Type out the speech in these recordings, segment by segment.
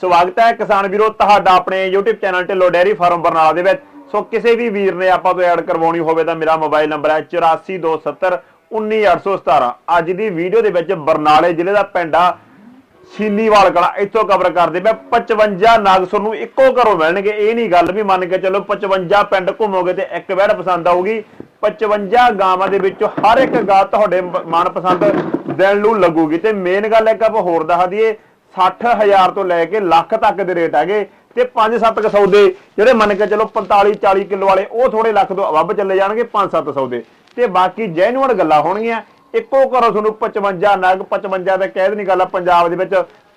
ਸਵਾਗਤ ਹੈ ਕਿਸਾਨ ਵੀਰੋ, ਤੁਹਾਡਾ ਆਪਣੇ YouTube channel Dhillon dairy farm Barnala ਦੇ ਵਿੱਚ। ਸੋ ਕਿਸੇ ਵੀ ਵੀਰ ਨੇ ਆਪਾਂ ਤੋਂ ਐਡ ਕਰਵਾਉਣੀ ਹੋਵੇ ਤਾਂ ਮੇਰਾ ਮੋਬਾਈਲ ਨੰਬਰ ਹੈ 8427 19817 ਅੱਜ ਦੀ ਵੀਡੀਓ ਦੇ ਵਿੱਚ ਬਰਨਾਲੇ ਜ਼ਿਲ੍ਹੇ ਦਾ ਪਿੰਡ ਆ ਕਲਾ, ਇੱਥੋਂ ਕਵਰ ਕਰਦੇ ਮੈਂ 55 ਨਾਗਸੁਰ ਨੂੰ ਇੱਕੋ ਘਰੋਂ ਮਿਲਣਗੇ। ਇਹ ਨਹੀਂ ਗੱਲ ਵੀ ਮੰਨ ਕੇ ਚੱਲੋ 55 ਪਿੰਡ ਘੁੰਮੋਗੇ ਤੇ ਇੱਕ ਵੈੜ ਪਸੰਦ ਆਊਗੀ। 55 ਗਾਵਾਂ ਦੇ ਵਿੱਚੋਂ ਹਰ ਇੱਕ ਗਾਂ ਤੁਹਾਡੇ ਮ- ਮਨਪਸੰਦ ਦਿਲ ਨੂੰ ਲੱਗੂਗੀ। ਤੇ ਮੇਨ ਗੱਲ ਇੱਕ ਆਪਾਂ ਹੋਰ ਦੱਸ ਦਈਏ 60000 ਤੋਂ ਲੈ ਕੇ ਲੱਖ ਤੱਕ ਦੇ ਰੇਟ ਹੈਗੇ ਤੇ 5-7 ਕ ਸੌਦੇ, ਜਿਹੜੇ ਮੰਨ ਕੇ ਚਲੋ 45-40 ਕਿਲੋ ਵਾਲੇ, ਉਹ ਥੋੜੇ ਲੱਖ ਤੋਂ ਵੱਧ ਚੱਲੇ ਜਾਣਗੇ 5-7 ਸੌਦੇ। ਤੇ ਬਾਕੀ ਜੈਨੂਅਨ ਗੱਲਾਂ ਹੋਣਗੀਆਂ, ਇੱਕੋ ਘਰੋਂ ਤੁਹਾਨੂੰ 55 ਨਗ 55 ਦਾ ਕਹਿ ਨਹੀਂ ਗੱਲ ਪੰਜਾਬ ਦੇ ਵਿੱਚ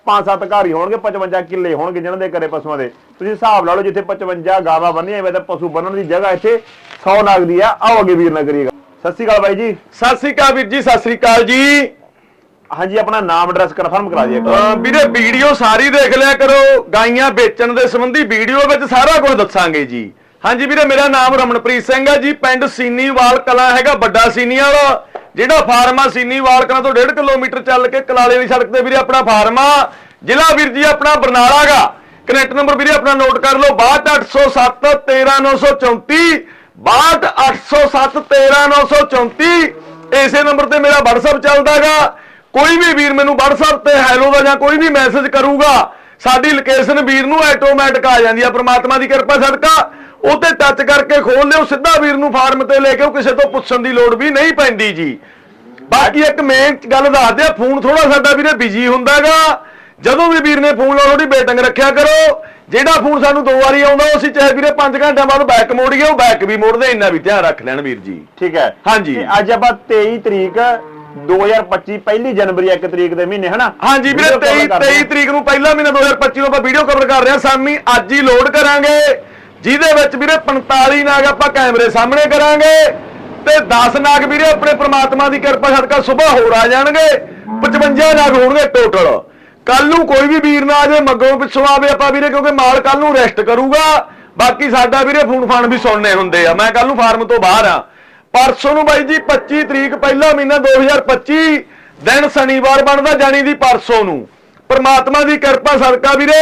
5-7 ਘਰ ਹੀ ਹੋਣਗੇ 55 ਕਿੱਲੇ ਹੋਣਗੇ ਜਿਹਨਾਂ ਦੇ ਘਰੇ ਪਸ਼ੂਆਂ ਦੇ। ਤੁਸੀਂ ਹਿਸਾਬ ਲਾ ਲਓ, ਜਿੱਥੇ 55 ਗਾਵਾਂ ਬੰਨੀਆਂ ਹੋਵੇ ਤਾਂ ਪਸ਼ੂ ਬੰਨਣ ਦੀ ਜਗ੍ਹਾ ਇੱਥੇ 100 ਨਗ ਦੀ ਆ। ਆਓ ਅੱਗੇ ਵੀਰ ਨਾ ਸਤਿ ਸ਼੍ਰੀ ਅਕਾਲ ਬਾਈ ਜੀ। ਸਤਿ ਸ੍ਰੀ ਅਕਾਲ ਵੀਰ ਜੀ, ਸਤਿ ਸ੍ਰੀ ਅਕਾਲ ਜੀ। ਹਾਂਜੀ, ਆਪਣਾ ਨਾਮ ਐਡਰੈਸ ਕਨਫਰਮ ਕਰਾ ਦਿਓ ਇੱਕ ਅਹ ਵੀਰੇ, ਵੀਡੀਓ ਸਾਰੀ ਦੇਖ ਲਿਆ ਕਰੋ। ਗਾਈਆਂ ਵੇਚਣ ਦੇ ਸੰਬੰਧੀ ਵੀਡੀਓ ਵਿੱਚ ਸਾਰਾ ਕੁਝ ਦੱਸਾਂਗੇ ਜੀ। ਹਾਂਜੀ ਵੀਰੇ, ਮੇਰਾ ਨਾਮ ਰਮਨਪ੍ਰੀਤ ਸਿੰਘ ਹੈ ਜੀ। ਪਿੰਡ ਸੀਨੀਵਾਲ ਕਲਾਂ ਹੈਗਾ, ਵੱਡਾ ਸੀਨੀ ਵਾਲਾ ਜਿਹੜਾ ਫਾਰਮ ਆ, ਸੀਨੀਵਾਲ ਕਲਾਂ ਤੋਂ 1.5 ਕਿਲੋਮੀਟਰ ਚੱਲ ਕੇ ਕਲਾਲੇ ਵਾਲੀ ਸੜਕ ਤੇ ਵੀਰੇ ਆਪਣਾ ਫਾਰਮ ਆ। ਜ਼ਿਲ੍ਹਾ ਵੀਰ ਜੀ, ਆਪਣਾ ਬਰਨਾਲਾ ਗਾ ਕਨੈਕਟ ਨੰਬਰ ਵੀਰੇ ਆਪਣਾ ਨੋਟ ਕਰ ਲਓ 62807 13934 62807 13934 ਇਸੇ ਨੰਬਰ ਤੇ ਮੇਰਾ WhatsApp ਚੱਲਦਾਗਾ ਕੋਈ ਵੀ ਵੀਰ ਮੈਨੂੰ WhatsApp ਤੇ ਹੈਲੋ ਦਾ ਜਾਂ ਕੋਈ ਵੀ ਮੈਸੇਜ ਕਰੂਗਾ ਸਾਡੀ ਲੋਕੇਸ਼ਨ ਵੀਰ ਨੂੰ ਆਟੋਮੈਟਿਕ ਆ ਜਾਂਦੀ ਆ ਪ੍ਰਮਾਤਮਾ ਦੀ ਕਿਰਪਾ ਸਦਕਾ ਉਹ ਤੇ ਟੱਚ ਕਰਕੇ ਖੋਲ ਲਿਓ ਸਿੱਧਾ ਵੀਰ ਨੂੰ ਫਾਰਮ ਤੇ ਲੈ ਕੇ ਉਹ ਕਿਸੇ ਤੋਂ ਪੁੱਛਣ ਦੀ ਲੋੜ ਵੀ ਨਹੀਂ ਪੈਂਦੀ ਜੀ। ਬਾਕੀ ਇੱਕ ਮੇਨ ਗੱਲ ਦੱਸ ਦਿਆ ਫੋਨ ਥੋੜਾ ਸਾਡਾ ਵੀਰੇ ਬਿਜ਼ੀ ਹੁੰਦਾਗਾ। ਜਦੋਂ ਵੀ ਵੀਰ ਨੇ ਫੋਨ ਲਾਉਣਾ ਉਹਦੀ ਬੇਟਿੰਗ ਰੱਖਿਆ ਕਰੋ। ਜਿਹੜਾ ਫੋਨ ਸਾਨੂੰ ਦੋ ਵਾਰੀ ਆਉਂਦਾ ਉਹ ਅਸੀਂ ਚਾਹੇ ਵੀਰੇ 5 ਘੰਟਿਆਂ ਬਾਅਦ ਬੈਕ ਮੋੜੀਏ ਉਹ ਬੈਕ ਵੀ ਮੋੜਦੇ ਇੰਨਾ ਵੀ ਧਿਆਨ ਰੱਖ ਲੈਣ ਵੀਰ ਜੀ। ਠੀਕ ਹੈ। ਹਾਂਜੀ। ਅੱਜ ਆਪਾਂ 23 ਤਰੀਕ 2025 ਪਹਿਲੀ ਜਨਵਰੀ 1 ਤਰੀਕ ਦੇ ਮਹੀਨੇ ਹਨਾ? ਹਾਂਜੀ ਵੀਰੇ Video cover 23 ਕਰਦੇ 23 ਤਰੀਕ ਨੂੰ ਪਹਿਲਾ ਮਹੀਨਾ 2025 ਨੂੰ ਆਪਾਂ ਵੀਡੀਓ ਕਵਰ ਕਰ ਰਹੇ ਹਾਂ ਸਾਮੀ ਅੱਜ ਹੀ ਲੋਡ ਕਰਾਂਗੇ ਜਿਹਦੇ ਵਿੱਚ ਵੀਰੇ 45 ਨਾਗ ਆਪਾਂ ਕੈਮਰੇ ਸਾਹਮਣੇ ਕਰਾਂਗੇ ਤੇ 10 ਨਾਗ ਵੀਰੇ ਆਪਣੇ ਪ੍ਰਮਾਤਮਾ ਦੀ ਕਿਰਪਾ ਸਦਕਾ ਸਵੇਰ ਹੋਰ ਆ ਜਾਣਗੇ। 55 ਨਾਗ ਹੋਣਗੇ ਟੋਟਲ ਕੱਲ ਨੂੰ ਕੋਈ ਵੀ ਵੀਰ ਨਾ ਆ ਜਾਏ ਮੱਗੋਂ ਪਿੱਛੋਂ ਆਵੇ ਆਪਾਂ ਵੀਰੇ ਕਿਉਂਕਿ ਮਾਲ ਕੱਲ ਨੂੰ ਰੈਸਟ ਕਰੂਗਾ। ਬਾਕੀ ਸਾਡਾ ਵੀਰੇ ਫੋਨ ਫਾਨ ਵੀ ਸੁਣਨੇ ਹੁੰਦੇ ਆ। ਮੈਂ ਕੱਲ ਨੂੰ ਫਾਰਮ ਤੋਂ ਬਾਹਰ ਆ। ਪਰਸੋਂ ਨੂੰ ਬਾਈ ਜੀ 25 ਤਰੀਕ ਪਹਿਲਾ ਮਹੀਨਾ 2025 ਦਿਨ ਸ਼ਨੀਵਾਰ ਬਣਦਾ ਜਾਣੀ ਦੀ ਪਰਸੋਂ ਨੂੰ। ਪ੍ਰਮਾਤਮਾ ਦੀ ਕਿਰਪਾ ਸਦਕਾ ਵੀਰੇ,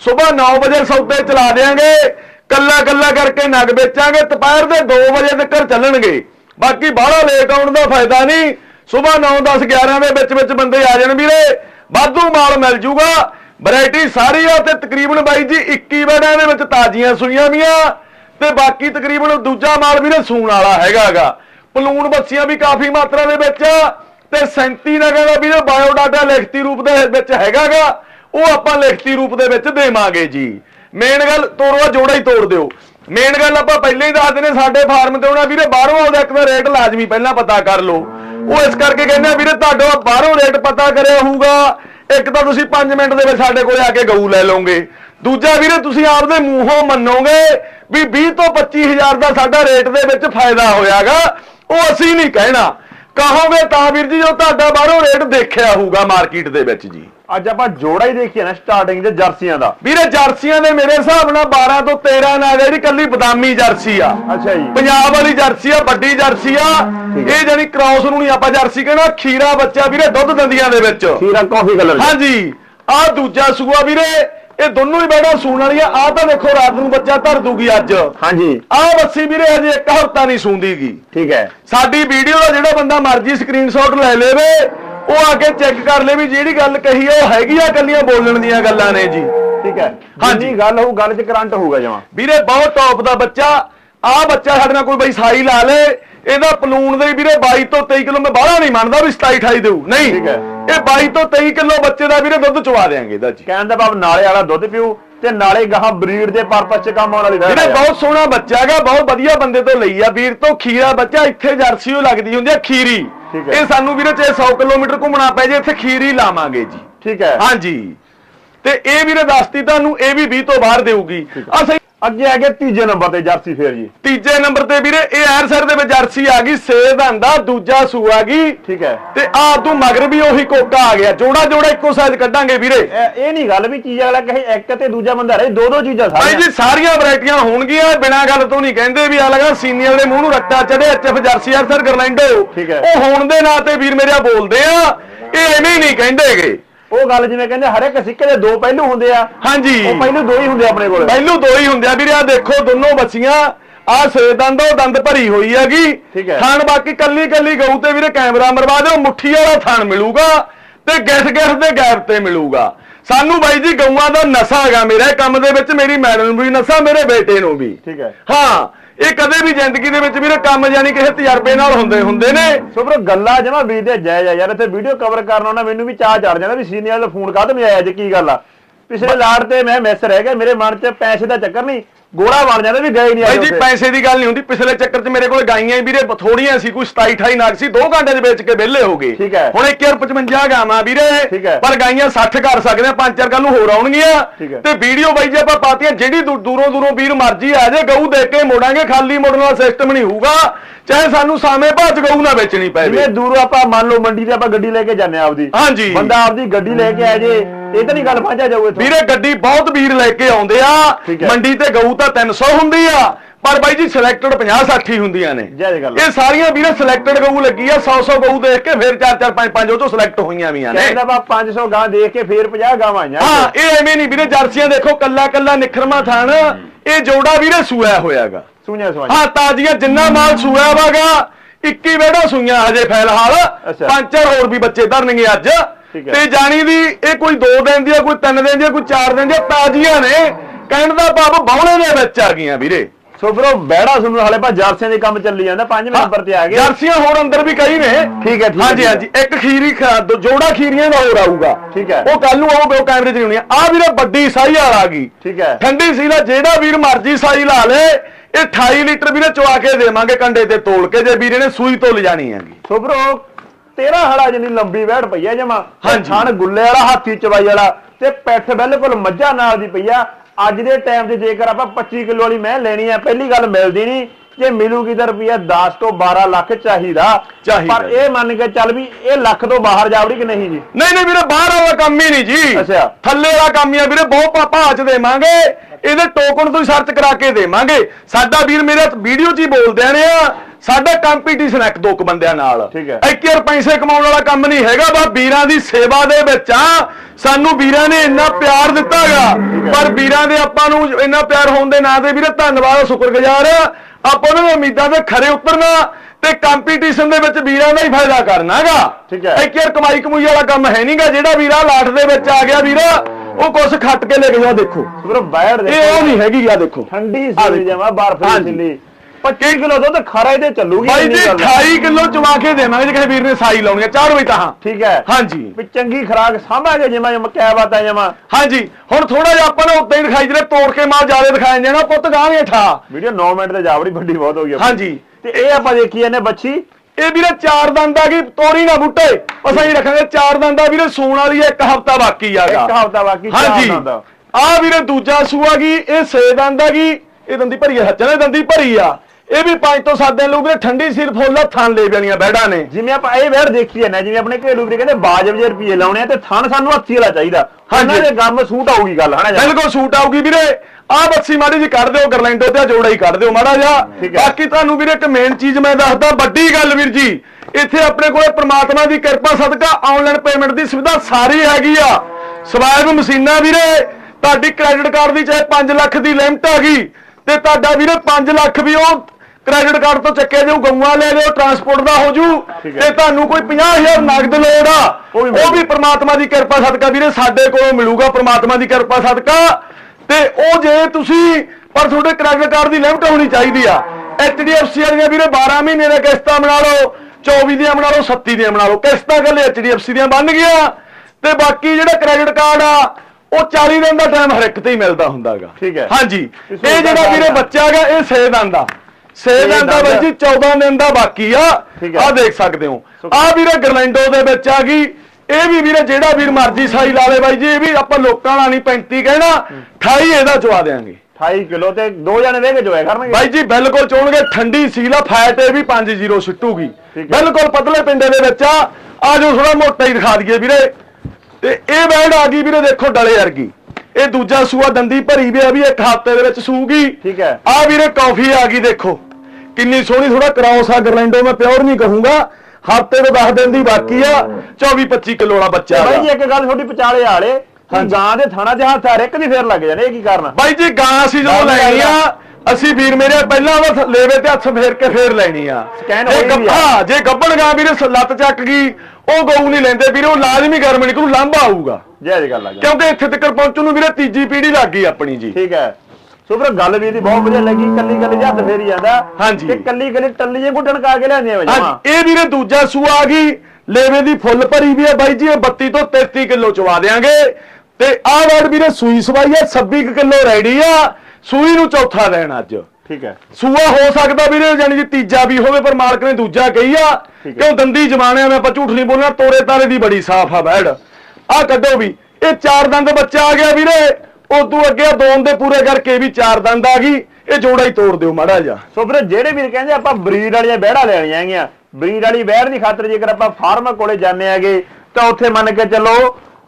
ਸਵੇਰ 9 ਵਜੇ ਸੌਦੇ ਚਲਾ ਦੇਾਂਗੇ ਕੱਲਾ ਕੱਲਾ ਕਰਕੇ ਨਗ ਵੇਚਾਂਗੇ, ਦੁਪਹਿਰ ਦੇ 2 ਵਜੇ ਤੱਕ ਚੱਲਣਗੇ। ਬਾਕੀ ਬਾਹਲਾ ਲੇਟ ਆਉਣ ਦਾ ਫਾਇਦਾ ਨਹੀਂ, ਸਵੇਰ 9 10 11 ਦੇ ਵਿੱਚ ਵਿੱਚ ਬੰਦੇ ਆ ਜਾਣ ਵੀਰੇ, ਵਾਧੂ ਮਾਲ ਮਿਲ ਜੂਗਾ। ਵੈਰਾਈਟੀ ਸਾਰੀ ਆ ਤੇ ਤਕਰੀਬਨ ਬਾਈ ਜੀ 21 ਬੜਿਆਂ ਦੇ ਵਿੱਚ ਤਾਜ਼ੀਆਂ ਸੂਈਆਂ ਵੀਆਂ ਤੇ ਬਾਕੀ ਤਕਰੀਬਨ ਦੂਜਾ ਮਾਲ ਵੀਰੇ ਸੂਣ ਵਾਲਾ ਹੈਗਾਗਾ। ਪਲੂਣ ਬੱਚੀਆਂ ਵੀ ਕਾਫੀ ਮਾਤਰਾ ਦੇ ਵਿੱਚ ਆ ਤੇ 37 ਨਗਰ ਦਾ ਵੀਰੇ ਬਾਇਓਡਾਟਾ ਲਿਖਤੀ ਰੂਪ ਦੇ ਵਿੱਚ ਹੈਗਾਗਾ। ਉਹ ਆਪਾਂ ਲਿਖਤੀ ਰੂਪ ਦੇ ਵਿੱਚ ਦੇਵਾਂਗੇ ਜੀ। ਮੇਨ ਗੱਲ ਤੋੜਵਾ ਜੋੜਾ ਹੀ ਤੋੜ ਦਿਓ। ਮੇਨ ਗੱਲ ਆਪਾਂ ਪਹਿਲਾਂ ਹੀ ਦੱਸ ਦਿੰਦੇ, ਸਾਡੇ ਫਾਰਮ ਤੇ ਆਉਣਾ ਵੀਰੇ ਬਾਹਰੋਂ ਆਉਂਦਾ, ਇੱਕ ਤਾਂ ਰੇਟ ਲਾਜ਼ਮੀ ਪਹਿਲਾਂ ਪਤਾ ਕਰ ਲਓ। ਉਹ ਇਸ ਕਰਕੇ ਕਹਿੰਦੇ ਆ ਵੀਰੇ, ਤੁਹਾਡਾ ਬਾਹਰੋਂ ਰੇਟ ਪਤਾ ਕਰਿਆ ਹੋਊਗਾ। ਇੱਕ ਤਾਂ ਤੁਸੀਂ 5 ਮਿੰਟ ਦੇ ਵਿੱਚ ਸਾਡੇ ਕੋਲੇ ਆ ਕੇ ਗਊ ਲੈ ਲਓਗੇ। ਦੂਜਾ ਵੀਰੇ ਤੁਸੀਂ ਆਪਦੇ ਮੂੰਹੋਂ ਮੰਨੋਗੇ ਵੀ 20 ਤੋਂ 25000 ਦਾ ਸਾਡਾ ਰੇਟ ਦੇ ਵਿੱਚ ਫਾਇਦਾ ਹੋਇਆਗਾ। ਉਹ ਅਸੀਂ ਨਹੀਂ ਕਹਿਣਾ। ਕਹੋਗੇ ਤਾਂ ਵੀਰ ਜੀ ਜੋ ਤੁਹਾਡਾ ਬਾਹਰੋਂ ਰੇਟ ਦੇਖਿਆ ਹੋਊਗਾ ਮਾਰਕੀਟ ਦੇ ਵਿੱਚ ਜੀ। ਅੱਜ ਆਪਾਂ ਜੋੜਾ ਹੀ ਦੇਖੀਏ ਨਾ ਸਟਾਰਟਿੰਗ ਦੇ ਜਰਸੀਆਂ ਦਾ। ਵੀਰੇ ਜਰਸੀਆਂ ਦੇ ਮੇਰੇ ਹਿਸਾਬ ਨਾਲ 12 ਤੋਂ 13 ਨਾਲ ਜਿਹੜੀ ਕੱਲੀ ਬਦਾਮੀ ਜਰਸੀ ਆ। ਅੱਛਾ ਜੀ। ਪੰਜਾਬ ਵਾਲੀ ਜਰਸੀ ਆ ਵੱਡੀ ਜਰਸੀ ਆ। ਇਹ ਜਾਨੀ ਕ੍ਰਾਸ ਨੂੰ ਨਹੀਂ ਆਪਾਂ ਜਰਸੀ ਕਹਿਣਾ ਖੀਰਾ ਬੱਚਾ ਵੀਰੇ ਦੁੱਧ ਦੰਦੀਆਂ ਦੇ ਵਿੱਚ। ਖੀਰਾ ਕਾਫੀ ਕਲਰ ਹਾਂਜੀ। ਆ ਦੂਜਾ ਸੂਆ ਵੀਰੇ ਇਹ ਦੋਨੋਂ ਹੀ ਬੈਠਾ ਸੂਣ ਵਾਲੀ ਆ ਤਾਂ ਦੇਖੋ ਰਾਤ ਨੂੰ ਬੱਚਾ ਧਰ ਦੂਗੀ ਅੱਜ। ਹਾਂਜੀ। ਆ ਬੱਸੀ ਵੀਰੇ ਹਜੇ ਇੱਕ ਹਫ਼ਤਾ ਨਹੀਂ ਸੂੰਦੀਗੀ। ਠੀਕ ਹੈ। ਸਾਡੀ ਵੀਡੀਓ ਦਾ ਜਿਹੜਾ ਬੰਦਾ ਮਰਜ਼ੀ ਸਕਰੀਨਸ਼ਾਟ ਲੈ ਲੇਵੇ ਉਹ ਆ ਕੇ ਚੈੱਕ ਕਰ ਲੇ ਵੀ ਜਿਹੜੀ ਗੱਲ ਕਹੀ ਹੈ ਉਹ ਹੈਗੀ ਆ ਕੱਲੀਆਂ ਬੋਲਣ ਦੀਆਂ ਗੱਲਾਂ ਨੇ ਜੀ। ਠੀਕ ਹੈ। ਹਾਂਜੀ। ਗੱਲ ਹੋਊ ਗੱਲ 'ਚ ਕਰੰਟ ਹੋਊਗਾ ਜਮਾ। ਵੀਰੇ ਬਹੁਤ ਟੌਪ ਦਾ ਬੱਚਾ। ਆ ਬੱਚਾ ਸਾਡੇ ਨਾਲ ਕੋਈ ਬਈ ਸਾਈ ਲਾ ਲੇ ਇਹਦਾ ਪਲੂਣ ਦੇ ਵੀਰੇ 22 ਤੋਂ 23 ਕਿਲੋ ਮੈਂ ਬਾਹਲਾ ਨਹੀਂ ਮੰਨਦਾ ਵੀ 27 28 ਦੇਊ। ਨਹੀਂ ਠੀਕ ਹੈ। ਇਹ 22 ਤੋਂ 23 ਕਿਲੋ ਬੱਚੇ ਦਾ ਵੀਰੇ ਦੁੱਧ ਚਵਾ ਦੇਾਂਗੇ ਇਹਦਾ ਜੀ। ਕਹਿਣ ਦਾ ਭਾਵ ਨਾਲੇ ਵਾਲਾ ਦੁੱਧ ਪੀਊ ਤੇ ਨਾਲੇ ਗਾਹਾਂ ਬਰੀਡ ਦੇ ਪਰਪਸ 'ਚ ਕੰਮ ਆਉਣ ਵਾਲੀ ਵੈੜ। ਬਹੁਤ ਸੋਹਣਾ ਬੱਚਾ ਹੈਗਾ ਬਹੁਤ ਵਧੀਆ ਬੰਦੇ ਤੋਂ ਲਈ ਆ। ਵੀਰ ਤੋਂ ਖੀਰਾ ਬੱਚਾ ਇੱਥੇ ਜਰਸੀ ਉਹ ਲੱਗਦੀ ਹੁੰਦੀ ਆ ਖੀਰੀ। ਇਹ ਸਾਨੂੰ ਵੀਰੇ ਚਾਹੇ 100 ਕਿਲੋਮੀਟਰ ਘੁੰਮਣਾ ਪੈ ਜੇ ਇੱਥੇ ਖੀਰੀ ਲਾਵਾਂਗੇ ਜੀ। ਠੀਕ ਹੈ। ਹਾਂਜੀ। ਤੇ ਇਹ ਵੀਰੇ ਦੱਸਤੀ ਤੁਹਾਨੂੰ ਇਹ ਵੀ 20 ਤੋਂ ਬਾਹਰ ਦੇਊਗੀ। ਅਸੀਂ ਅੱਗੇ ਆ ਗਏ ਤੀਜੇ ਨੰਬਰ ਤੇ ਜਰਸੀ ਫੇਰ ਜੀ। ਤੀਜੇ ਨੰਬਰ ਤੇ ਵੀਰੇ ਇਹ ਐਰ ਸਰ ਦੇ ਵਿੱਚ ਜਰਸੀ ਆ ਗਈ ਸੇਧ ਆਂਦਾ ਦੂਜਾ ਸੂ ਆ ਗਈ। ਠੀਕ ਹੈ। ਤੇ ਆ ਤੂੰ ਮਗਰ ਵੀ ਉਹੀ ਕੋਕਾ ਆ ਗਿਆ। ਜੋੜਾ ਜੋੜਾ ਇੱਕੋ ਸਾਈਜ਼ ਕੱਢਾਂਗੇ ਵੀਰੇ। ਇਹ ਨਹੀਂ ਗੱਲ ਵੀ ਚੀਜ਼ ਅਗਲਾ ਕਹੇ ਇੱਕ ਤੇ ਦੂਜਾ ਬੰਦਾ ਰਹੇ ਦੋ ਦੋ ਚੀਜ਼ਾਂ ਭਾਈ ਸਾਰੀਆਂ ਜੀ ਸਾਰੀਆਂ ਵੈਰਾਈਟੀਆਂ ਹੋਣਗੀਆਂ ਬਿਨਾਂ ਗੱਲ ਤੋਂ ਨਹੀਂ ਕਹਿੰਦੇ ਵੀ ਆ ਲਗਾ ਸੀਨੀਅਰ ਦੇ ਮੂੰਹ ਨੂੰ ਰੱਟਾ ਚੜੇ ਐਚਐਫ ਜਰਸੀ ਆਰ ਸਰ ਗਰਲੈਂਡੋ ਠੀਕ ਹੈ। ਉਹ ਹੋਣ ਦੇ ਨਾਂ ਤੇ ਵੀਰ ਮੇਰਿਆ ਬੋਲਦੇ ਆ ਇਹ ਐਵੇਂ ਹੀ ਨਹੀਂ ਕਹਿੰਦੇਗੇ। ਉਹ ਗੱਲ ਜਿਵੇਂ ਕਹਿੰਦੇ ਹਰ ਇੱਕ ਸਿੱਕੇ ਦੇ ਦੋ ਪਹਿਲੂ ਹੁੰਦੇ ਆ। ਹਾਂਜੀ। ਉਹ ਪਹਿਲੂ ਦੋ ਹੀ ਹੁੰਦੇ ਆਪਣੇ ਕੋਲ। ਪਹਿਲੂ ਦੋ ਹੀ ਹੁੰਦੇ ਆ ਵੀਰੇ ਆ ਦੇਖੋ ਦੋਨੋਂ ਬੱਚੀਆਂ ਆ ਸੇ ਦੰਦ ਉਹ ਦੰਦ ਭਰੀ ਹੋਈ ਹੈਗੀ। ਥਣ ਬਾਕੀ ਕੱਲੀ ਕੱਲੀ ਗਊ ਤੇ ਵੀਰੇ ਕੈਮਰਾ ਮਰਵਾ ਦਿਓ ਮੁੱਠੀ ਵਾਲਾ ਥਣ ਮਿਲੂਗਾ ਤੇ ਗਿਸ ਗਿਸ ਦੇ ਗੈਪ ਤੇ ਮਿਲੂਗਾ। ਸਾਨੂੰ ਬਾਈ ਜੀ ਗਊਆਂ ਦਾ ਨਸ਼ਾ ਹੈਗਾ ਮੇਰੇ ਕੰਮ ਦੇ ਵਿੱਚ ਮੇਰੀ ਮੈਡਮ ਨੂੰ ਵੀ ਨਸ਼ਾ ਮੇਰੇ ਬੇਟੇ ਨੂੰ ਵੀ। ਠੀਕ ਹੈ। ਹਾਂ ਇਹ ਕਦੇ ਵੀ ਜ਼ਿੰਦਗੀ ਦੇ ਵਿੱਚ ਵੀਰੇ ਕੰਮ ਜਾਨੀ ਕਿਸੇ ਤਜਰਬੇ ਨਾਲ ਹੁੰਦੇ ਹੁੰਦੇ ਨੇ। ਸੋ ਬਰੋ ਗੱਲਾਂ ਜਮਾ ਵੀਰ ਦੇ ਜਾਇਜ਼ ਆ ਯਾਰ ਇੱਥੇ ਵੀਡੀਓ ਕਵਰ ਕਰਨ ਆਉਣਾ ਮੈਨੂੰ ਵੀ ਚਾਹ ਚੜ ਜਾਂਦਾ ਵੀ ਸੀਨੀਅਰ ਦਾ ਫੋਨ ਕਾਹਦੇ ਨਹੀਂ ਆਇਆ ਅੱਜ ਕੀ ਗੱਲ ਆ? ਪਿਛਲੇ ਲਾੜ ਤੇ ਮੈਂ ਮਿਸ ਰਹਿ ਗਿਆ ਮੇਰੇ ਮਨ 'ਚ ਪੈਸੇ ਦਾ ਚੱਕਰ ਨਹੀਂ। ਗੋਲਾ ਬਣ ਜਾਂਦਾ ਵੀ ਗਏ ਨਹੀਂ ਬਾਈ ਜੀ ਪੈਸੇ ਦੀ ਗੱਲ ਨਹੀਂ ਹੁੰਦੀ। ਪਿਛਲੇ ਚੱਕਰ 'ਚ ਮੇਰੇ ਕੋਲ ਗਾਈਆਂ ਹੀ ਵੀਰੇ ਥੋੜੀਆਂ ਸੀ ਕੋਈ 27 28 ਨਾਗ ਸੀ 2 ਘੰਟੇ 'ਚ ਵੇਚ ਕੇ ਵਿਹਲੇ ਹੋ ਗਏ। ਹੁਣ 1.55 ਗਾਵਾਂ ਵੀਰੇ। ਪਰ ਗਾਈਆਂ 60 ਕਰ ਸਕਦੇ ਆ ਪੰਜ ਚਾਰ ਕੱਲ ਨੂੰ ਹੋਰ ਆਉਣਗੀਆਂ। ਤੇ ਵੀਡੀਓ ਬਾਈ ਜੀ ਆਪਾਂ ਪਾਤੀਆਂ ਜਿਹੜੀ ਦੂਰੋਂ ਦੂਰੋਂ ਵੀਰ ਮਰਜ਼ੀ ਆ ਜੇ ਗਊ ਦੇ ਕੇ ਮੋੜਾਂਗੇ ਖਾਲੀ ਮੋੜਨ ਵਾਲਾ ਸਿਸਟਮ ਨਹੀਂ ਹੋਊਗਾ। ਚਾਹੇ ਸਾਨੂੰ ਸਾਵੇਂ ਭਾਜ ਗਊ ਨਾ ਵੇਚਣੀ ਪਵੇ ਜਿਵੇਂ ਦੂਰੋਂ ਆਪਾਂ ਮੰਨ ਲਓ ਮੰਡੀ ਤੇ ਆਪਾਂ ਗੱਡੀ ਲੈ ਕੇ ਜਾਂਦੇ ਆ ਆਪਦੀ। ਹਾਂਜੀ। ਬੰਦਾ ਆਪਦੀ ਗੱਡੀ ਲੈ ਕੇ ਆ ਜੇ ਇਹ ਤਾਂ ਨਹੀਂ ਗੱਲ ਪਹੁੰਚਾ ਜਾਊ ਵੀਰੇ ਗੱਡੀ ਬਹੁਤ ਵੀਰ ਲੈ ਕੇ ਆਉਂਦੇ ਆ। ਮੰਡੀ ਤੇ ਗਊ ਤਾਂ 300 ਹੁੰਦੀ ਆ ਪਰ ਬਾਈ ਜੀ ਸਿਲੈਕਟਡ 50 60 ਹੁੰਦੀਆਂ ਨੇ। ਜੈ ਗੱਲ ਆ। ਇਹ ਸਾਰੀਆਂ ਵੀਰੇ ਸਿਲੈਕਟਡ ਗਊ ਲੱਗੀ ਆ 100 100 ਗਊ ਦੇਖ ਕੇ ਫਿਰ 4 4 5 5 ਉਹ ਤੋਂ ਸਿਲੈਕਟ ਹੋਈਆਂ ਵੀਆਂ ਨੇ। ਕਹਿੰਦਾ ਆਪਾਂ 500 ਗਾਂ ਦੇਖ ਕੇ ਫੇਰ 50 ਗਾਵਾਂ ਆਈਆਂ। ਹਾਂ ਇਹ ਐਵੇਂ ਨਹੀਂ ਵੀਰੇ ਜਰਸੀਆਂ ਦੇਖੋ ਕੱਲਾ ਕੱਲਾ ਨਿਖਰਮਾ ਥਾਣ ਇਹ ਜੋੜਾ ਵੀਰੇ ਸੂਆ ਹੋਇਆਗਾ। ਸੁਣਿਆ ਸੁਣਿਆ ਹਾਂ ਤਾਜ਼ੀਆਂ ਜਿੰਨਾ ਮਾਲ ਸੂਆ ਵਾਗਾ 21 ਵੇੜਾ ਸੂਈਆਂ ਹਜੇ ਫਿਲਹਾਲ। ਪੰਜ ਚਾਰ ਹੋਰ ਵੀ ਬੱਚੇ ਧਰਨਗੇ ਅੱਜ। ਤੇ ਜਾਣੀ ਦੀ ਇਹ ਕੋਈ 2 ਦਿਨ ਦੀ ਆ ਕੋਈ 3 ਦਿਨ ਦੀ ਆ ਕੋਈ 4 ਦਿਨ ਦੀ ਆ ਤਾਜ਼ੀਆਂ ਨੇ। ਕਹਿਣ ਦਾ ਭਾਵ ਬਾਉਣੇ ਦੇ ਵਿੱਚ ਆ ਗਈਆਂ ਵੀਰੇ। ਸੋ ਬਰੋ ਬਹਿੜਾ ਸੁਣਨ ਹਾਲੇ ਪਾ ਜਰਸੀਆਂ ਦੇ ਕੰਮ ਚੱਲੀ ਜਾਂਦਾ ਪੰਜਵੇਂ ਨੰਬਰ ਤੇ ਆ ਗਏ। ਜਰਸੀਆਂ ਹੋਰ ਅੰਦਰ ਵੀ ਕਈ ਨੇ। ਠੀਕ ਹੈ, ਠੀਕ ਹਾਂਜੀ। ਹਾਂਜੀ ਇੱਕ ਖੀਰੀ ਜੋੜਾ ਖੀਰੀਆਂ ਦਾ ਹੋਰ ਆਊਗਾ। ਠੀਕ ਹੈ। ਉਹ ਕੱਲ ਨੂੰ ਉਹ ਉਹ ਕੈਮਰੇ 'ਚ ਨਹੀਂ ਹੋਣੀ ਆ ਵੀਰੇ ਵੱਡੀ ਸਾਈ ਵਾਲ ਆ ਗਈ। ਠੀਕ ਹੈ। ਠੰਡੀ ਸੀ ਦਾ ਜਿਹੜਾ ਵੀਰ ਮਰਜ਼ੀ ਸਾਈ ਲਾ ਲੇ ਇਹ 28 ਲੀਟਰ ਵੀਰੇ ਚਵਾ ਕੇ ਦੇਵਾਂਗੇ ਕੰਡੇ ਤੇ ਤੋਲ ਕੇ ਜੇ ਵੀਰੇ ਨੇ ਸੂਈ ਤੋਂ ਲਿਜਾਣੀ ਹੈਗੀ। ਸੋ ਬਰੋ 13 ਹੜਾ ਜਿੰਨੀ ਲੰਬੀ ਵਹਿੜ ਪਈ ਆ ਜਮਾ। ਥਣ ਗੁੱਲੇ ਵਾਲਾ ਹਾਥੀ ਚਵਾਈ ਵਾਲਾ ਤੇ ਪਿੱਠ ਬਿਲਕੁਲ ਮੱਝਾਂ ਨਾਲ ਦੀ ਪਈ ਆ। ਅੱਜ ਦੇ ਟਾਈਮ 'ਚ ਜੇਕਰ ਆਪਾਂ 25 ਕਿਲੋ ਵਾਲੀ ਮੈਂ ਲੈਣੀ ਆ ਪਹਿਲੀ ਗੱਲ ਮਿਲਦੀ ਨਹੀਂ। ਜੇ ਮਿਲੂਗੀ ਤਾਂ ਰੁਪਈਆ 10 ਤੋਂ 12 ਲੱਖ ਚਾਹੀਦਾ। ਪਰ ਇਹ ਮੰਨ ਕੇ ਚੱਲ ਵੀ ਇਹ ਲੱਖ ਤੋਂ ਬਾਹਰ ਜਾਵੜੀ ਕਿ ਨਹੀਂ ਜੀ? ਨਹੀਂ ਨਹੀਂ ਵੀਰੇ ਬਾਹਰ ਵਾਲਾ ਕੰਮ ਹੀ ਨਹੀਂ ਜੀ। ਅੱਛਾ। ਥੱਲੇ ਵਾਲਾ ਕੰਮ ਹੀ ਆ ਵੀਰੇ ਬਹੁਤ ਪਾਪਾ ਚ ਦੇਵਾਂਗੇ। ਇਹਦੇ ਟੋਕਨ ਤੋਂ ਸਰਚ ਕਰਾ ਕੇ ਦੇਵਾਂਗੇ। ਸਾਡਾ ਵੀਰ ਮੇਰੇ ਵੀਡੀਓ 'ਚ ਹੀ ਬੋਲਦੇ ਨੇ ਆ। ਸਾਡਾ ਕੰਪੀਟੀਸ਼ਨ ਇੱਕ ਦੋ ਕੁ ਬੰਦਿਆਂ ਨਾਲ ਠੀਕ ਹੈ। ਇੱਕ ਯਾਰ ਪੈਸੇ ਕਮਾਉਣ ਵਾਲਾ ਕੰਮ ਨਹੀਂ ਹੈਗਾ ਬਾ ਵੀਰਾਂ ਦੀ ਸੇਵਾ ਦੇ ਵਿੱਚ ਆ ਸਾਨੂੰ ਵੀਰਾਂ ਨੇ ਇੰਨਾ ਪਿਆਰ ਦਿੱਤਾਗਾ ਹੈ। ਪਰ ਵੀਰਾਂ ਦੇ ਆਪਾਂ ਨੂੰ ਇੰਨਾ ਪਿਆਰ ਹੋਣ ਦੇ ਨਾਂ ਤੇ ਵੀਰੇ ਧੰਨਵਾਦ ਸ਼ੁਕਰਗੁਜ਼ਾਰ ਆਪਾਂ ਉਹਨਾਂ ਦੀਆਂ ਉਮੀਦਾਂ ਤੇ ਖਰੇ ਉਤਰਨਾ ਤੇ ਕੰਪੀਟੀਸ਼ਨ ਦੇ ਵਿੱਚ ਵੀਰਾਂ ਦਾ ਹੀ ਫਾਇਦਾ ਕਰਨਾਗਾ ਠੀਕ ਹੈ। ਇੱਕ ਯਾਰ ਕਮਾਈ ਕਮੂਈ ਵਾਲਾ ਕੰਮ ਹੈ ਨਹੀਂਗਾ ਜਿਹੜਾ ਵੀਰਾ ਲਾਟ ਦੇ ਵਿੱਚ ਆ ਗਿਆ ਵੀਰਾ ਉਹ ਕੁਛ ਖੱਟ ਕੇ ਲੈ ਕੇ ਜਾ ਦੇਖੋ ਸੋ ਬਰੋ ਬਹਿੜ ਇਹ ਉਹ ਨਹੀਂ ਹੈਗੀ ਆ ਦੇਖੋ ਠੰਡੀ ਸੀ। ਜਮਾ ਬਰਫ ਦੀ ਹਾਂਜੀ। 25 ਕਿਲੋ ਦੁੱਧ ਖਰਾ ਇਹਦੇ ਚੱਲੂਗੀ ਬਾਈ ਇੰਨੀ ਜੀ ਗੱਲ ਆ। 28 ਕਿਲੋ ਚਵਾ ਕੇ ਦੇਵਾਂਗੇ ਜੇ ਕਿਸੇ ਵੀਰ ਨੇ ਸਾਈ ਲਾਉਣੀ ਆ ਚਾਰ ਵਜੇ ਤਾਂ ਠੀਕ ਹੈ। ਹਾਂਜੀ। ਵੀ ਚੰਗੀ ਖਰਾਕ ਸਾਂਭਾਂਗੇ ਜਿਵੇਂ ਜਿਵੇਂ ਕਿਆ ਬਾਤ ਹੈ ਜਮਾ ਹਾਂਜੀ। ਹੁਣ ਥੋੜਾ ਜਿਹਾ ਆਪਾਂ ਨੂੰ ਉੱਤੇ ਹੀ ਦਿਖਾਈ ਜਿਹੜੇ ਤੋੜ ਕੇ ਮਾਲ ਜ਼ਿਆਦਾ ਦਿਖਾਏ ਜਾਣਾ ਪੁੱਤ ਗਾਂਗੇ ਠਾ ਵੀਡੀਓ 9 ਮਿੰਟ ਤੇ ਜਾਵੜੀ ਵੱਡੀ ਬਹੁਤ ਹੋ ਗਈ ਆਪਣੀ। ਹਾਂਜੀ। ਤੇ ਇਹ ਆਪਾਂ ਦੇਖੀ ਇਹਨੇ ਬੱਚੀ। ਇਹ ਵੀਰੇ ਚਾਰ ਦੰਦ ਆ ਗਈ ਤੋਰੀ ਨਾ ਬੁੱਟੇ। ਅਸਾਂ ਹੀ ਰੱਖਾਂਗੇ ਚਾਰ ਦੰਦ ਆ ਵੀਰੇ ਸੂਣ ਵਾਲੀ ਆ, ਇੱਕ ਹਫਤਾ ਬਾਕੀ ਆਗਾ ਇੱਕ ਹਫ਼ਤਾ ਬਾਕੀ, ਚਾਰ ਹਾਂਜੀ। ਦੰਦ। ਆ। ਆ ਵੀਰੇ ਦੂਜਾ ਸੂਆ ਗਈ ਇਹ ਛੇ ਦੰਦ ਆ ਗਈ। ਇਹ ਦੰਦੀ ਭਰੀ ਆ ਸੱਚਾ ਦੰਦੀ ਭਰੀ ਆ। ਇਹ ਵੀ ਪੰਜ ਤੋਂ ਸੱਤ ਦਿਨ ਵੀਰੇ ਠੰਡੀ ਸਿਰ ਫੁੱਲ ਥਾਨ ਲੈ ਜਾਣੀਆਂ ਬੈੜਾਂ ਨੇ। ਜਿਵੇਂ ਆਪਾਂ ਇਹ ਵੇਰ ਦੇਖੀ ਨਾ ਜਿਵੇਂ ਆਪਣੇ ਘਰੇਲੂ ਵੀਰੇ ਕਹਿੰਦੇ ਬਾਜਬ ਜੇ ਰੁਪਏ ਲਾਉਣੇ ਆ ਤੇ ਥਣ ਸਾਨੂੰ ਹੱਥੀ ਵਾਲਾ ਚਾਹੀਦਾ। ਉਹਨਾਂ ਦੇ ਗੰਮ ਸੂਟ ਆਊਗੀ ਗੱਲ ਹਨਾ ਜੀ? ਬਿਲਕੁਲ ਸੂਟ ਆਊਗੀ ਵੀਰੇ। ਆ ਬੱਸੀ ਮਾੜੀ ਜੀ ਕੱਢ ਦਿਓ ਗਰਲੈਂਡੋ ਤੇ ਜੋੜਾ ਹੀ ਕੱਢ ਦਿਓ ਮਾੜਾ ਹੈ। ਬਾਕੀ ਤੁਹਾਨੂੰ ਵੀਰੇ ਇੱਕ ਮੇਨ ਚੀਜ਼ ਮੈਂ ਦੱਸਦਾ ਵੱਡੀ ਗੱਲ ਵੀਰ ਜੀ ਇੱਥੇ ਆਪਣੇ ਕੋਲੇ ਪ੍ਰਮਾਤਮਾ ਦੀ ਕਿਰਪਾ ਸਦਕਾ ਆਨਲਾਈਨ ਪੇਮੈਂਟ ਦੀ ਸੁਵਿਧਾ ਸਾਰੀ ਹੈਗੀ ਆ। ਸਵਾਇਬ ਮਸ਼ੀਨਾਂ ਵੀਰੇ ਤੁਹਾਡੀ ਕ੍ਰੈਡਿਟ ਕਾਰਡ ਦੀ ਚਾਹੇ 5 ਲੱਖ ਦੀ ਲਿਮਟ ਆ ਗਈ ਤੇ ਤੁਹਾਡਾ ਵੀਰੇ 5 ਲੱਖ ਵੀ ਉਹ ਕ੍ਰੈਡਿਟ ਕਾਰਡ ਤੋਂ ਚੱਕਿਆ ਜਾਊ ਗਊਆਂ ਲੈ ਲਿਓ ਟਰਾਂਸਪੋਰਟ ਦਾ ਹੋ ਜੂ। ਤੇ ਤੁਹਾਨੂੰ ਕੋਈ 50000 ਨਗਦ ਲੋੜ ਆ। ਉਹ ਵੀ ਪ੍ਰਮਾਤਮਾ ਦੀ ਕਿਰਪਾ ਸਦਕਾ ਵੀਰੇ ਸਾਡੇ ਕੋਲੋਂ ਮਿਲੂਗਾ ਪ੍ਰਮਾਤਮਾ ਦੀ ਕਿਰਪਾ ਸਦਕਾ। ਤੇ ਉਹ ਜੇ ਤੁਸੀਂ ਪਰ ਤੁਹਾਡੇ ਕ੍ਰੈਡਿਟ ਕਾਰਡ ਦੀ ਲਿਮਟ ਹੋਣੀ ਚਾਹੀਦੀ ਆ। HDFC ਵਾਲੀਆਂ ਵੀਰੇ 12 ਮਹੀਨੇ ਦੇ ਕਿਸ਼ਤਾਂ ਬਣਾ ਲਓ 24 ਦੀਆਂ ਬਣਾ ਲਓ 37 ਦੀਆਂ ਬਣਾ ਲਓ। ਕਿਸ਼ਤਾਂ ਕੱਲੇ HDFC ਦੀਆਂ ਬਣ ਗਈਆਂ। ਤੇ ਬਾਕੀ ਜਿਹੜਾ ਕ੍ਰੈਡਿਟ ਕਾਰਡ ਆ ਉਹ 40 ਦਿਨ ਦਾ ਟਾਈਮ ਹਰ ਇੱਕ ਤੇ ਹੀ ਮਿਲਦਾ ਹੁੰਦਾਗਾ। ਠੀਕ ਹੈ। ਹਾਂਜੀ। ਇਹ ਜਿਹੜਾ ਵੀਰੇ ਬੱਚਾ ਹੈਗਾ ਇਹ 6 ਦਿਨ ਦਾ। 6 ਛੇ ਦਿਨ ਦਾ। ਬਾਈ ਜੀ 14 ਦਿਨ ਦਾ ਬਾਕੀ ਆ। ਆ ਦੇਖ ਸਕਦੇ ਹੋ। ਆ ਵੀਰੇ ਗਰਲੈਂਡੋ ਦੇ ਵਿੱਚ ਆ ਗਈ। ਇਹ ਵੀ ਵੀਰੇ ਜਿਹੜਾ ਵੀਰ ਮਰਜ਼ੀ ਸਾਈ ਲਾ ਲੇ ਬਾਈ ਜੀ ਇਹ ਵੀ ਆਪਾਂ ਲੋਕਾਂ ਵਾਲਾ ਨਹੀਂ 35 ਕਹਿਣਾ। 28 ਇਹਦਾ ਚਵਾ ਦੇਾਂਗੇ 28 ਕਿਲੋ ਤੇ ਦੋ ਜਣੇ ਕੇ ਜੋਇਆ ਕਰਨਗੇ। ਬਾਈ ਜੀ ਬਿਲਕੁਲ ਚੋਣਗੇ। ਠੰਡੀ ਸੀਲ ਆ ਫੈਟ ਇਹ ਵੀ 50 ਸਿੱਟੂਗੀ। ਠੀਕ ਹੈ। ਬਿਲਕੁਲ ਪਤਲੇ ਪਿੰਡੇ ਦੇ ਵਿੱਚ ਆ। ਆ ਜੋ ਥੋੜਾ ਮੋਟਾ ਹੀ ਦਿਖਾ ਦਈਏ ਵੀਰੇ। ਤੇ ਇਹ ਬੈਂਡ ਆ ਗਈ ਵੀਰੇ ਦੇਖੋ ਡਲੇ ਵਰਗੀ। ਇਹ ਦੂਜਾ ਸੂਆ ਦੰਦੀ ਭਰੀ ਵੀ ਆ ਵੀ ਇੱਕ ਹਫ਼ਤੇ ਦੇ ਵਿੱਚ ਸੂਗੀ ਠੀਕ ਹੈ। ਆ ਵੀਰੇ ਕਾਫੀ ਆ ਗਈ ਦੇਖੋ ਕਿੰਨੀ ਸੋਹਣੀ ਥੋੜਾ ਕਰਾਉਸ ਆ ਗਰਲੈਂਡੋ ਮੈਂ ਪਿਓਰ ਨਹੀਂ ਕਹੂੰਗਾ ਹਫ਼ਤੇ ਤੋਂ 10 ਦਿਨ ਦੀ ਬਾਕੀ ਆ 24 25 ਕਿਲੋ ਵਾਲਾ ਬੱਚਾ ਬਾਈ। ਜੀ ਇੱਕ ਗੱਲ ਤੁਹਾਡੀ ਵਿਚਾਲੇ ਵਾਲੇ। ਗਾਂ ਦੇ ਥਾਣਾ 'ਚ ਹੱਥ ਆ ਇੱਕ ਦੀ ਫੇਰ ਲੱਗ ਜਾਣੇ ਇਹ ਕੀ ਕਾਰਨ ਬਾਈ ਜੀ ਗਾਂ ਅਸੀਂ ਜਦੋਂ ਲੈਣੀ ਆ ਅਸੀਂ ਵੀਰ ਮੇਰੇ ਪਹਿਲਾਂ ਉਹ ਲੇਵੇ ਤੇ ਹੱਥ ਫੇਰ ਕੇ ਫੇਰ ਲੈਣੀ ਆ ਆ। ਗੱਭਾ ਜੇ ਗੱਭਣ ਗਾਂ ਵੀਰੇ ਲੱਤ ਚੱਕ ਗਈ ਉਹ ਗਊ ਨਹੀਂ ਲੈਂਦੇ ਵੀਰੇ ਉਹ ਲਾਜ਼ਮੀ ਗਰਮ ਨਿਕਲੂ ਲਾਂਭਾ ਆਊਗਾ। ਜੈ ਜੀ ਗੱਲ ਲੱਗ ਕਿਉਂਕਿ ਇੱਥੇ ਤੱਕ ਪਹੁੰਚਣ ਨੂੰ ਵੀਰੇ ਤੀਜੀ ਪੀੜ੍ਹੀ ਲੱਗ ਗਈ ਆਪਣੀ ਜੀ। ਠੀਕ ਹੈ। ਸੋ ਫਿਰ ਗੱਲ ਵੀ ਇਹਦੀ ਬਹੁਤ ਵਧੀਆ ਲੱਗੀ ਕੱਲੀ ਕੱਲੀ ਹੱਥ ਫੇਰੀ ਜਾਂਦਾ। ਹਾਂਜੀ। ਤੇ ਕੱਲੀ ਕੱਲੀ ਟੱਲੀ ਜੇ ਘੁੱਟਣ ਕਾ ਕੇ ਲਿਆਂਦੇ ਆ ਜਮਾ। ਹਾਂਜੀ ਇਹ ਵੀਰੇ ਦੂਜਾ ਸੂਆ ਆ ਗਈ ਲੇਵੇ ਦੀ ਫੁੱਲ ਭਰੀ ਵੀ ਹੈ ਬਾਈ ਜੀ ਇਹ 32 ਤੋਂ 33 ਕਿਲੋ ਚਵਾ ਦੇਾਂਗੇ ਤੇ ਆਹ ਵਾਰ ਵੀਰੇ ਸੂਈ ਸਵਾਈ ਹੈ 26 ਕੁ ਕਿਲੋ ਰੈਡੀ ਆ ਸੂਈ ਨੂੰ ਚੌਥਾ ਦੇਣ ਅੱਜ। ਠੀਕ ਹੈ। ਸੂਆ ਹੋ ਸਕਦਾ ਵੀਰੇ ਯਾਨੀ ਕਿ ਤੀਜਾ ਵੀ ਹੋਵੇ ਪਰ ਮਾਲਕ ਨੇ ਦੂਜਾ ਕਹੀ ਆ। ਕਿਉਂ ਦੰਦੀ ਜਮਾਨਿਆਂ ਮੈਂ ਆਪਾਂ ਝੂਠ ਨਹੀਂ ਬੋਲਣਾ ਤੋਰੇ ਤਾਰੇ ਦੀ ਬੜੀ ਸਾਫ਼ ਆ ਬੈੜ ਆ ਕੱਢੋ ਵੀ ਇਹ ਚਾਰ ਦੰਦ ਬੱਚਾ ਆ ਗਿਆ ਵੀਰੇ। ਉਦੋਂ ਅੱਗੇ ਆ ਦੋਨ ਦੇ ਪੂਰੇ ਕਰਕੇ ਵੀ ਚਾਰ ਦੰਦ ਆ ਗਈ। ਇਹ ਜੋੜਾ ਹੀ ਤੋੜ ਦਿਓ ਮਾੜਾ ਜਿਹਾ। ਸੋ ਫਿਰ ਜਿਹੜੇ ਵੀਰ ਕਹਿੰਦੇ ਆਪਾਂ ਬਰੀਡ ਵਾਲੀਆਂ ਬਹਿੜਾ ਲੈਣੀਆਂ ਹੈਗੀਆਂ ਬਰੀਡ ਵਾਲੀ ਬਹਿੜ ਦੀ ਖਾਤਰ ਜੇਕਰ ਆਪਾਂ ਫਾਰਮ ਕੋਲੇ ਜਾਂਦੇ ਹੈਗੇ ਤਾਂ ਉੱਥੇ ਮੰਨ ਕੇ ਚੱਲੋ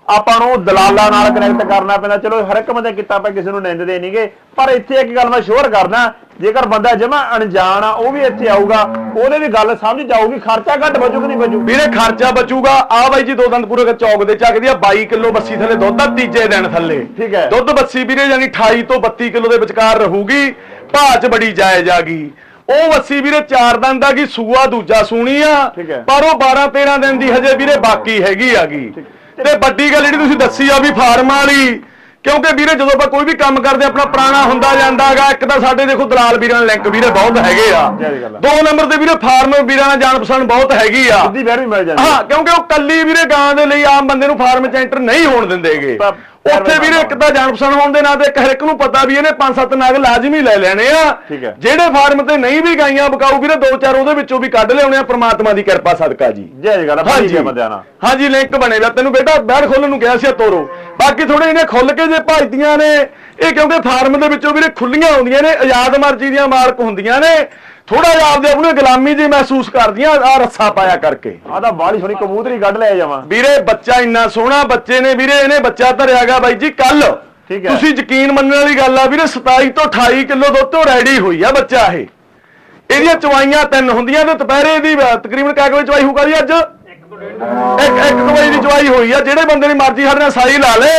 ਆਪਾਂ ਨੂੰ ਦਲਾਲਾਂ ਨਾਲ ਕਨੈਕਟ ਕਰਨਾ ਪੈਂਦਾ। ਚਲੋ ਹਰ ਇੱਕ ਬੰਦੇ ਕੀਤਾ ਆਪਾਂ ਕਿਸੇ ਨੂੰ ਨਿੰਦਦੇ ਨਹੀਂਗੇ ਪਰ ਇੱਥੇ ਇੱਕ ਗੱਲ ਮੈਂ ਸ਼ੋਰ ਕਰਦਾ ਜੇਕਰ ਬੰਦਾ ਜਮਾ ਅਣਜਾਣ ਆ ਉਹ ਵੀ ਇੱਥੇ ਆਊਗਾ ਉਹਦੇ ਵੀ ਗੱਲ ਸਮਝ ਜਾਊਗੀ ਖਰਚਾ ਘੱਟ ਬਚੂ ਕਿ ਨਹੀਂ ਬਚੂ ਵੀਰੇ ਖਰਚਾ ਬਚੂਗਾ ਆ ਬਾਈ ਜੀ ਦੋ ਦੰਦ ਪੂਰੇ ਕੇ ਚੌਕ ਦੇ ਚੱਕਦੀ ਆ 22 ਕਿਲੋ ਬੱਸੀ ਥੱਲੇ ਦੁੱਧ ਆ ਤੀਜੇ ਦਿਨ ਥੱਲੇ। ਠੀਕ ਹੈ। ਦੁੱਧ ਬੱਸੀ ਵੀਰੇ ਯਾਨੀ 28 ਤੋਂ 32 ਕਿਲੋ ਦੇ ਵਿਚਕਾਰ ਰਹੂਗੀ ਭਾਅ ਚ ਬੜੀ ਜਾਇਜ਼ ਆ ਗਈ। ਉਹ ਬੱਸੀ ਵੀਰੇ ਚਾਰ ਦੰਦ ਆ ਗਈ ਸੂਆ ਦੂਜਾ ਸੂਣੀ ਆ। ਪਰ ਉਹ 12 13 ਦਿਨ ਦੀ ਹਜੇ ਵੀਰੇ ਬਾਕੀ ਹੈਗੀ ਆਗੀ ਤੇ ਵੱਡੀ ਗੱਲ ਜਿਹੜੀ ਤੁਸੀਂ ਦੱਸੀ ਆ ਵੀ ਫਾਰਮ ਵਾਲੀ ਕਿਉਂਕਿ ਵੀਰੇ ਜਦੋਂ ਆਪਾਂ ਕੋਈ ਵੀ ਕੰਮ ਕਰਦੇ ਆਪਣਾ ਪੁਰਾਣਾ ਹੁੰਦਾ ਜਾਂਦਾਗਾ ਇੱਕ ਤਾਂ ਸਾਡੇ ਦੇਖੋ ਦਲਾਲ ਵੀਰਾਂ ਨਾਲ ਲਿੰਕ ਵੀਰੇ ਬਹੁਤ ਹੈਗੇ ਆ। ਦੋ ਨੰਬਰ ਤੇ ਵੀਰੇ ਫਾਰਮ ਵੀਰਾਂ ਨਾਲ ਜਾਣ ਪਛਾਣ ਬਹੁਤ ਹੈਗੀ ਆ। ਸਿੱਧੀ ਬਹਿੜ ਵੀ ਮਿਲ ਜਾਂਦੀ ਹਾਂ ਕਿਉਂਕਿ ਉਹ ਕੱਲੀ ਵੀਰੇ ਗਾਂ ਦੇ ਲਈ ਆਮ ਬੰਦੇ ਨੂੰ ਫਾਰਮ ਚ ਐਂਟਰ ਨਹੀਂ ਹੋਣ ਦਿੰਦੇਗੇ। ਉੱਥੇ ਵੀਰੇ ਇੱਕ ਤਾਂ ਜਾਣ ਪਛਾਣ ਹੋਣ ਦੇ ਨਾਂ ਤੇ ਹਰ ਇੱਕ ਨੂੰ ਪਤਾ ਵੀ ਇਹਨੇ ਪੰਜ ਸੱਤ ਨਾਗ ਲਾਜ਼ਮੀ ਲੈ ਲੈਣੇ ਆ। ਜਿਹੜੇ ਫਾਰਮ ਤੇ ਨਹੀਂ ਵੀ ਗਾਈਆਂ ਬਕਾਊ ਵੀਰੇ ਦੋ ਚਾਰ ਉਹਦੇ ਵਿੱਚੋਂ ਵੀ ਕੱਢ ਲਿਆਉਣੇ ਆ ਪ੍ਰਮਾਤਮਾ ਦੀ ਕਿਰਪਾ ਸਦਕਾ ਜੀ। ਜੈ ਜੀ ਗੱਲ ਬੰਦਿਆਂ ਨਾਲ ਹਾਂਜੀ ਲਿੰਕ ਬਣੇ ਵਾ ਤੈਨੂੰ ਬੇਟਾ ਬੈਠ ਖੋਲਣ ਨੂੰ ਕਿਹਾ ਸੀ ਤੋਰੋ। ਬਾਕੀ ਥੋੜੇ ਇਹਨੇ ਖੁੱਲ ਕੇ ਜੇ ਭਜਦੀਆਂ ਨੇ ਇਹ ਕਿਉਂਕਿ ਫਾਰਮ ਦੇ ਵਿੱਚੋਂ ਵੀਰੇ ਖੁੱਲੀਆਂ ਹੁੰਦੀਆਂ ਨੇ ਆਜ਼ਾਦ ਮਰਜ਼ੀ ਦੀਆਂ ਮਾਲਕ ਹੁੰਦੀਆਂ ਨੇ। ਥੋੜਾ ਜਿਹਾ ਆਪਦੇ ਆਪ ਨੂੰ ਗੁਲਾਮੀ ਜੀ ਮਹਿਸੂਸ ਕਰਦੀਆਂ ਆ ਰੱਸਾ ਪਾਇਆ ਕਰਕੇ। ਆ ਤਾਂ ਬਾਹਲੀ ਸੋਹਣੀ ਕਬੂਤਰੀ ਕੱਢ ਲਿਆ ਜਾਵਾਂ। ਵੀਰੇ ਬੱਚਾ ਇੰਨਾ ਸੋਹਣਾ ਬੱਚੇ ਨੇ ਵੀਰੇ ਇਹਨੇ ਬੱਚਾ ਧਰਿਆਗਾ ਬਾਈ ਜੀ ਕੱਲ। ਠੀਕ ਹੈ। ਤੁਸੀਂ ਯਕੀਨ ਮੰਨਣ ਵਾਲੀ ਗੱਲ ਆ ਵੀਰੇ 27 ਤੋਂ 28 ਕਿਲੋ ਦੁੱਧ ਤੋਂ ਰੈਡੀ ਹੋਈ ਆ ਬੱਚਾ ਇਹ। ਇਹਦੀਆਂ ਚਵਾਈਆਂ ਤਿੰਨ ਹੁੰਦੀਆਂ ਤੇ ਦੁਪਹਿਰੇ ਦੀ ਤਕਰੀਬਨ ਕਿੰਨੇ ਵਜੇ ਚਵਾਈ ਹੋਊਗਾ ਜੀ ਅੱਜ। ਇੱਕ ਇੱਕ ਵਜੇ ਦੀ ਚਵਾਈ ਹੋਈ ਆ ਜਿਹੜੇ ਬੰਦੇ ਦੀ ਮਰਜ਼ੀ ਸਾਡੇ ਨਾਲ ਸਾਈ ਲਾ ਲੇ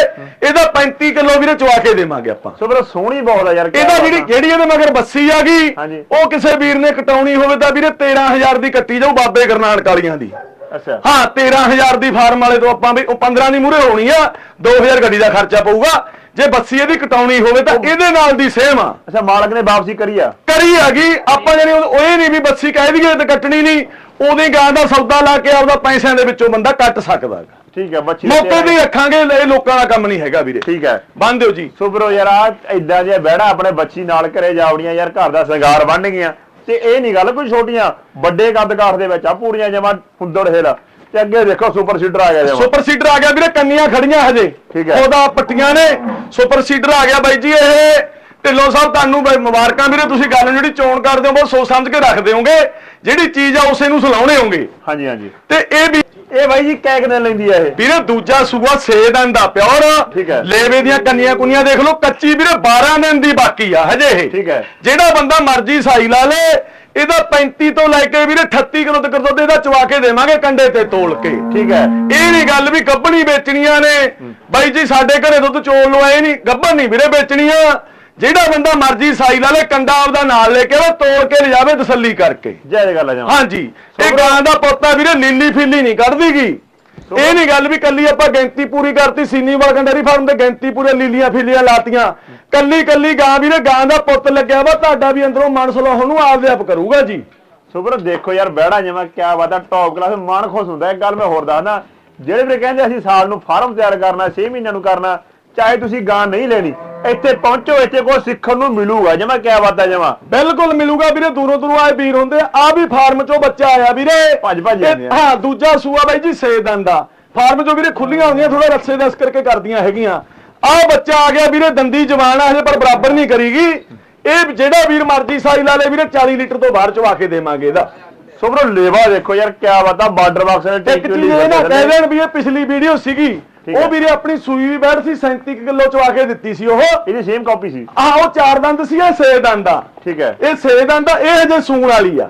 ਇਹਦਾ 35 ਕਿਲੋ ਵੀਰੇ ਚਵਾ ਕੇ ਦੇਵਾਂਗੇ ਆਪਾਂ। ਸੋ ਫਿਰ ਸੋਹਣੀ ਬਹੁਤ ਆ ਯਾਰ ਕਿਆ ਇਹਦਾ ਜਿਹੜੀ। ਜਿਹੜੀ ਇਹਦੇ ਮਗਰ ਬੱਸੀ ਆ ਗਈ ਹਾਂਜੀ। ਉਹ ਕਿਸੇ ਵੀਰ ਨੇ ਕਟਾਉਣੀ ਹੋਵੇ ਤਾਂ ਵੀਰੇ 13000 ਦੀ ਕੱਟੀ ਜਾਊ ਬਾਬੇ ਗਰਨਾਨਕ ਵਾਲੀਆਂ ਦੀ। ਅੱਛਾ। ਹਾਂ 13000 ਦੀ ਫਾਰਮ ਵਾਲੇ ਤੋਂ ਆਪਾਂ ਵੀ ਉਹ 15 ਦੀ ਮੂਰੇ ਹੋਣੀ ਆ 2000 ਗੱਡੀ ਦਾ ਖਰਚਾ ਪਊਗਾ। ਜੇ ਬੱਸੀ ਇਹਦੀ ਕਟਾਉਣੀ ਹੋਵੇ ਤਾਂ ਇਹਦੇ ਨਾਲ ਦੀ ਸੇਮ ਆ। ਅੱਛਾ ਮਾਲਕ ਨੇ ਵਾਪਸੀ ਕਰੀ ਆ। ਕਰੀ ਹੈਗੀ ਆਪਾਂ ਜਾਨੀ ਉਹ ਇਹ ਨਹੀਂ ਵੀ ਬੱਸੀ ਕਹਿ ਦਈਏ ਤੇ ਕੱਟਣੀ ਨਹੀਂ। ਉਹਦੀ ਗਾਂ ਦਾ ਸੌਦਾ ਲਾ ਕੇ ਆਪਦਾ ਪੈਸਿਆਂ ਦੇ ਵਿੱਚੋਂ ਬੰਦਾ ਕੱਟ ਸਕਦਾ ਹੈਗਾ। ਠੀਕ ਹੈ ਬੱਚੀ ਮੌਕੇ ਤੇ ਰੱਖਾਂਗੇ ਇਹ ਲੋਕਾਂ ਦਾ ਕੰਮ ਨਹੀਂ ਹੈਗਾ ਵੀਰੇ। ਠੀਕ ਹੈ। ਬੰਨ ਦਿਓ ਜੀ। ਸੋ ਬਰੋ ਯਾਰ ਆ ਇਦਾਂ ਜੇ ਬਹਿੜਾ ਆਪਣੇ ਬੱਚੀ ਨਾਲ ਘਰੇ ਜਾਵੜੀਆਂ ਯਾਰ ਘਰ ਦਾ ਸ਼ਿੰਗਾਰ ਬਣ ਗਈਆਂ। ਤੇ ਇਹ ਨਹੀਂ ਗੱਲ ਕੋਈ ਛੋਟੀਆਂ ਵੱਡੇ ਕੱਦ ਕਾਠ ਦੇ ਵਿੱਚ ਆ ਪੂਰੀਆਂ ਜਮਾ ਹੁੰਦੜ ਹਿਲ ਤੇ ਅੱਗੇ ਦੇਖੋ ਸੁਪਰ ਸੀਡਰ ਆ ਗਿਆ ਸੁਪਰ ਸੀਡਰ ਆ ਗਿਆ ਵੀਰੇ ਕੰਨੀਆਂ ਖੜੀਆਂ ਹਜੇ। ਠੀਕ ਹੈ। ਉਹਦਾ ਪੱਟੀਆਂ ਨੇ। ਸੁਪਰ ਸੀਡਰ ਆ ਗਿਆ ਬਾਈ ਜੀ ਇਹ ਢਿੱਲੋਂ ਸਾਹਿਬ ਤੁਹਾਨੂੰ ਬਈ ਮੁਬਾਰਕਾਂ ਵੀਰੇ ਤੁਸੀਂ ਗੱਲ ਜਿਹੜੀ ਚੋਣ ਕਰਦੇ ਹੋ ਬਹੁਤ ਸੋਚ ਸਮਝ ਕੇ ਰੱਖਦੇ ਹੋਗੇ ਜਿਹੜੀ ਚੀਜ਼ ਆ ਉਸੇ ਨੂੰ ਸੁਲਾਉਣੇ ਹੋਗੇ ਹਾਂਜੀ ਹਾਂਜੀ। ਤੇ ਇਹ ਵੀ ਇਹ ਬਾਈ ਜੀ ਕੈ ਦਿਨ ਲੈਂਦੀ ਆ ਇਹ? ਵੀਰੇ ਦੂਜਾ ਸੂਆ 6 ਦਿਨ ਦਾ ਪਿਓਰ। ਠੀਕ ਹੈ। ਲੇਵੇ ਦੀਆਂ ਕੰਨੀਆਂ ਕੁੰਨੀਆਂ ਦੇਖ ਲਓ ਕੱਚੀ ਵੀਰੇ 12 ਦਿਨ ਦੀ ਬਾਕੀ ਆ ਹਜੇ ਇਹ। ਠੀਕ ਹੈ। ਜਿਹੜਾ ਬੰਦਾ ਮਰਜ਼ੀ ਸਾਈ ਲਾ ਲੇ ਇਹਦਾ 35 ਤੋਂ ਲੈ ਕੇ ਵੀਰੇ 38 ਕਿਲੋ ਤੱਕ ਦੁੱਧ ਇਹਦਾ ਚਵਾ ਕੇ ਦੇਵਾਂਗੇ ਕੰਡੇ ਤੇ ਤੋਲ ਕੇ। ਠੀਕ ਹੈ। ਇਹ ਨਹੀਂ ਗੱਲ ਵੀ ਗੱਭਣੀ ਵੇਚਣੀਆਂ ਨੇ। ਬਾਈ ਜੀ ਸਾਡੇ ਘਰੇ ਦੁੱਧ ਚੋਲ ਲੋ ਆਏ ਨਹੀਂ ਗੱਭਣ ਨਹੀਂ ਵੀਰੇ ਵੇਚਣੀਆਂ। ਜਿਹੜਾ ਬੰਦਾ ਮਰਜ਼ੀ ਸਾਈ ਲਾ ਲੇ ਕੰਡਾ ਆਪਦਾ ਨਾਲ ਲੈ ਕੇ ਉਹ ਤੋਲ ਕੇ ਲਿਜਾਵੇ ਤਸੱਲੀ ਕਰਕੇ। ਜੈ ਜੈ ਗੱਲ ਆ ਜਮਾ। ਹਾਂਜੀ। ਇਹ ਗਾਂ ਦਾ ਪੋਤਾ ਵੀਰੇ ਲੀਲੀ ਫਿੱਲੀ ਨਹੀਂ ਕੱਢਦੀਗੀ ਇਹ ਨਹੀਂ ਗੱਲ ਵੀ ਕੱਲੀ ਆਪਾਂ ਗਿਣਤੀ ਪੂਰੀ ਕਰਤੀ ਸੀਨੀਵਾਲ ਕੰਡੇਰੀ ਫਾਰਮ ਤੇ ਗਿਣਤੀ ਪੂਰੇ ਲੀਲੀਆਂ ਫਿੱਲੀਆਂ ਲਾਤੀਆਂ। ਕੱਲੀ ਕੱਲੀ ਗਾਂ ਵੀਰੇ ਗਾਂ ਦਾ ਪੁੱਤ ਲੱਗਿਆ ਵਾ ਤੁਹਾਡਾ ਵੀ ਅੰਦਰੋਂ ਮਨ ਸਲਾਹ ਨੂੰ ਆਪਦੇ ਆਪ ਕਰੂਗਾ ਜੀ। ਸੁਪਰ ਦੇਖੋ ਯਾਰ ਬਹਿੜਾ ਜਮਾ ਕਿਆ ਬਾਤ ਆ ਟੌਪ ਕਲਾਸ ਮਨ ਖੁਸ਼ ਹੁੰਦਾ ਇੱਕ ਗੱਲ ਮੈਂ ਹੋਰ ਦੱਸਦਾ। ਜਿਹੜੇ ਵੀ ਕਹਿੰਦੇ ਅਸੀਂ ਸਾਲ ਨੂੰ ਫਾਰਮ ਤਿਆਰ ਕਰਨਾ 6 ਮਹੀਨਿਆਂ ਨੂੰ ਕਰਨਾ ਚਾਹੇ ਤੁਸੀਂ ਗਾਂ ਨਹੀਂ ਲੈਣੀ ਇੱਥੇ ਪਹੁੰਚੋ ਇੱਥੇ ਕੋਈ ਸਿੱਖਣ ਨੂੰ ਮਿਲੂਗਾ। ਜਮਾ ਕਿਆ ਬਾਤ ਆ ਜਮਾ। ਬਿਲਕੁਲ ਮਿਲੂਗਾ ਵੀਰੇ ਦੂਰੋਂ ਦੂਰੋਂ ਆਏ ਵੀਰ ਹੁੰਦੇ ਆ। ਆ ਵੀ ਫਾਰਮ ਚੋਂ ਬੱਚਾ ਆਇਆ ਵੀਰੇ। ਭੱਜ ਭੱਜ ਇਹ- ਜਾਂਦੇ ਆ। ਹਾਂ ਦੂਜਾ ਸੂਆ ਬਾਈ ਜੀ ਸੇ ਦੰਦ ਦਾ। ਫਾਰਮ ਚੋਂ ਵੀਰੇ ਖੁੱਲੀਆਂ ਹੁੰਦੀਆਂ ਥੋੜਾ ਰੱਸੇ ਦਸ ਕਰਕੇ ਕਰਦੀਆਂ ਹੈਗੀਆਂ। ਆ ਬੱਚਾ ਆ ਗਿਆ ਵੀਰੇ ਦੰਦੀ ਜਵਾਨ ਆ ਹਜੇ ਪਰ ਬਰਾਬਰ ਨਹੀਂ ਕਰੀਗੀ। ਇਹ ਜਿਹੜਾ ਵੀਰ ਮਰਜ਼ੀ ਸਾਈ ਲਾ ਲੇ ਵੀਰੇ 40 ਲੀਟਰ ਤੋਂ ਬਾਹਰ ਚਵਾ ਕੇ ਦੇਵਾਂਗੇ ਇਹਦਾ। ਸੁਪਰ ਲੇਵਾ ਦੇਖੋ ਯਾਰ ਕਿਆ ਬਾਤ ਆ ਬਾਰਡਰ ਬਾਕਸ ਨੇ ਇੱਕ ਚੀਜ਼ ਇਹ ਨਾ ਕਹਿ ਦੇਣ ਵੀ ਇਹ ਪਿਛਲੀ ਵੀਡੀਓ ਸੀਗੀ। ਹੈ। ਉਹ ਵੀਰੇ ਆਪਣੀ ਸੂਈ ਵੀ ਬੈਠ ਸੀ 37 ਕਿਲੋ ਚਵਾ ਕੇ ਦਿੱਤੀ ਸੀ ਉਹ। ਇਹਦੀ ਸੇਮ ਕਾਪੀ ਸੀ। ਆਹ ਉਹ ਚਾਰ ਦੰਦ ਸੀ ਇਹ ਸੇ ਦੰਦ ਦਾ ਠੀਕ ਹੈ। ਇਹ ਸੇ ਦੰਦ ਦਾ ਇਹ ਹਜੇ ਸੂਣ ਵਾਲੀ ਆ।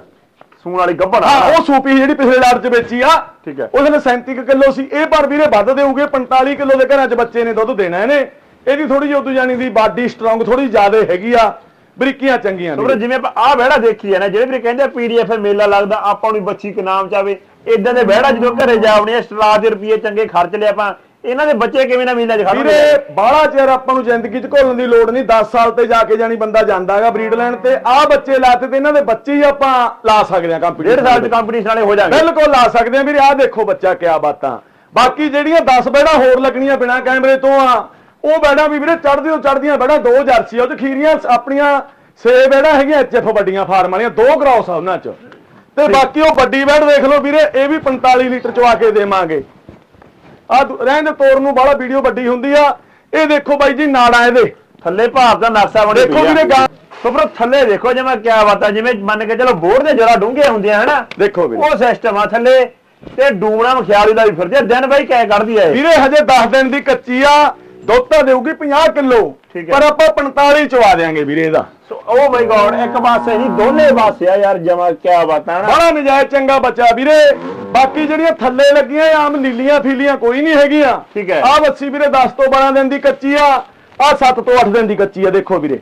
ਸੂਣ ਵਾਲੀ ਗੱਭਣ ਹਾਂ ਉਹ ਸੂਪੀ ਜਿਹੜੀ ਪਿਛਲੇ ਲਾਟ ਚ ਵੇਚੀ ਆ। ਠੀਕ ਹੈ। ਉਹਦੇ ਨਾਲ 37 ਕਿਲੋ ਸੀ। ਇਹ ਪਰ ਵੀਰੇ ਵੱਧ ਦੇਊਗੇ 45 ਕਿਲੋ ਦੇ ਘਰਾਂ ਚ ਬੱਚੇ ਨੇ ਦੁੱਧ ਦੇਣਾ ਇਹਨੇ। ਇਹਦੀ ਥੋੜੀ ਜਿਹੀ ਉਦੋਂ ਜਾਣੀ ਦੀ ਬਾਡੀ ਸਟਰੋਂਗ ਥੋੜੀ ਜ਼ਿਆਦਾ ਹੈਗੀ ਆ। ਬਰੀਕੀਆਂ ਚੰਗੀਆਂ ਨੇ। ਜਿਵੇਂ ਆਪਾਂ ਆ ਵਿਹੜਾ ਦੇਖੀ ਹੈ ਨਾ ਜਿਹੜੇ ਵੀ ਕਹਿੰਦੇ ਪੀਡੀਐਫ ਮੇਲਾ ਲੱਗਦਾ ਆਪਾਂ ਨੂੰ ਬੱਚੀ ਕੇ ਨਾਮ ਚਾਵੇ। ਇਦਾਂ ਦੇ ਵਿਹੜਾ ਜਦੋਂ ਘਰੇ ਜਾਵਣੇ ਸਟਰਾ ਦੇ ਰੁਪਏ ਚੰਗੇ ਖਰਚ ਲਿਆ ਆਪਾਂ ਇਹਨਾਂ ਦੇ ਬੱਚੇ ਕਿਵੇਂ ਨਾ ਮੇਲਾ 'ਚ ਖੜਨਗੇ ਵੀਰੇ ਬਾਹਲਾ ਚਿਰ ਆਪਾਂ ਨੂੰ ਜ਼ਿੰਦਗੀ 'ਚ ਘੋਲਣ ਦੀ ਲੋੜ ਨਹੀਂ। 10 ਸਾਲ ਤੇ ਜਾ ਕੇ ਜਾਣੀ ਬੰਦਾ ਜਾਂਦਾ ਹੈਗਾ ਬਰੀਡ ਲੈਣ ਤੇ। ਆਹ ਬੱਚੇ ਲਾਤੇ ਤੇ ਇਹਨਾਂ ਦੇ ਬੱਚੇ ਹੀ ਆਪਾਂ ਲਾ ਸਕਦੇ ਹਾਂ ਡੇਢ ਕੰਪੀਟੀਸ਼ਨ ਸਾਲ ਚ ਕੰਪੀਟੀਸ਼ਨ ਵਾਲੇ ਹੋ ਜਾਣਗੇ। ਬਿਲਕੁਲ ਲਾ ਸਕਦੇ ਆ ਵੀਰੇ ਆਹ ਦੇਖੋ ਬੱਚਾ ਕਿਆ ਬਾਤਾਂ। ਬਾਕੀ ਜਿਹੜੀਆਂ 10 ਬੈੜਾਂ ਹੋਰ ਲੱਗਣੀਆਂ ਬਿਨਾ ਕੈਮਰੇ ਤੋਂ ਆ ਉਹ ਬੈੜਾਂ ਵੀ ਵੀਰੇ ਚੜਦੀ ਤੋਂ ਚੜਦੀਆਂ ਬੈੜਾਂ ਦੋ ਜਰਸੀ ਆ ਉਹ 'ਚ ਖੀਰੀਆਂ ਆਪਣੀਆਂ ਛੇ ਬੈੜਾਂ ਹੈਗੀਆਂ ਐਚਐਫ ਵੱਡੀਆਂ ਫਾਰਮ ਵਾਲੀਆਂ ਦੋ ਕ੍ਰਾਸ ਆ ਉਹਨਾਂ 'ਚ। ਤੇ ਬਾਕੀ ਉਹ ਵੱਡੀ ਬੈੜ ਦੇਖ ਲਓ ਵੀਰੇ ਇਹ ਵੀ 45 ਲੀਟਰ ਚਵਾ ਕੇ ਦੇਵਾਂਗੇ। ਆ ਰਹਿਣ ਦੇ ਤੋਰ ਨੂੰ ਬਾਹਲਾ ਵੀਡੀਓ ਵੱਡੀ ਹੁੰਦੀ ਆ। ਇਹ ਦੇਖੋ ਬਾਈ ਜੀ ਨਾੜਾ ਇਹਦੇ। ਥੱਲੇ ਭਾਰ ਦਾ ਨਕਸ਼ਾ ਬਣੇ ਦੇਖੋ ਵੀਰੇ ਗਾਂ ਸੁਪਰ ਥੱਲੇ ਦੇਖੋ ਜਿਵੇਂ ਕਿਆ ਬਾਤ ਆ ਜਿਵੇਂ ਮੰਨ ਕੇ ਚਲੋ ਬੋਰਡ ਦੇ ਜਰਾ ਡੂੰਘੇ ਹੁੰਦੇ ਆ ਹਨਾ? ਦੇਖੋ ਵੀਰੇ। ਉਹ ਸਿਸਟਮ ਆ ਥੱਲੇ। ਤੇ ਡੂਮਣਾ ਮਖਿਆਲੀ ਦਾ ਵੀ ਫਿਰਦੇ। ਦਿਨ ਬਾਈ ਕਹਿ ਕੱਢਦੀ ਆ ਵੀਰੇ ਹਜੇ 10 ਦਿਨ ਦੀ ਕੱਚੀ ਆ। ਦੁੱਧ ਤਾਂ ਦੇਊਗੀ 50 ਕਿਲੋ ਠੀਕ ਹੈ। ਪਰ ਆਪਾਂ 45 ਚਵਾ ਦੇਾਂਗੇ ਵੀਰੇ ਇਹਦਾ। ਸੋ ਓ ਮਾਈ ਗॉड ਇੱਕ ਪਾਸੇ ਨਹੀਂ ਦੋਨੇ ਪਾਸੇ ਆ ਯਾਰ ਜਮਾ ਕਿਆ ਬਾਤਾਂ ਨਾ। ਬੜਾ ਨਜਾਇਜ਼ ਚੰਗਾ ਬੱਚਾ ਵੀਰੇ। ਬਾਕੀ ਜਿਹੜੀਆਂ ਥੱਲੇ ਲੱਗੀਆਂ ਇਹ ਆਮ ਨੀਲੀਆਂ ਫੀਲੀਆਂ ਕੋਈ ਨਹੀਂ ਹੈਗੀਆਂ। ਠੀਕ ਹੈ। ਆ ਬੱਸੀ ਵੀਰੇ 10 ਤੋਂ 12 ਦਿਨ ਦੀ ਕੱਚੀ ਆ ਆ 7 ਤੋਂ 8 ਦਿਨ ਦੀ ਕੱਚੀ ਆ ਦੇਖੋ ਵੀਰੇ।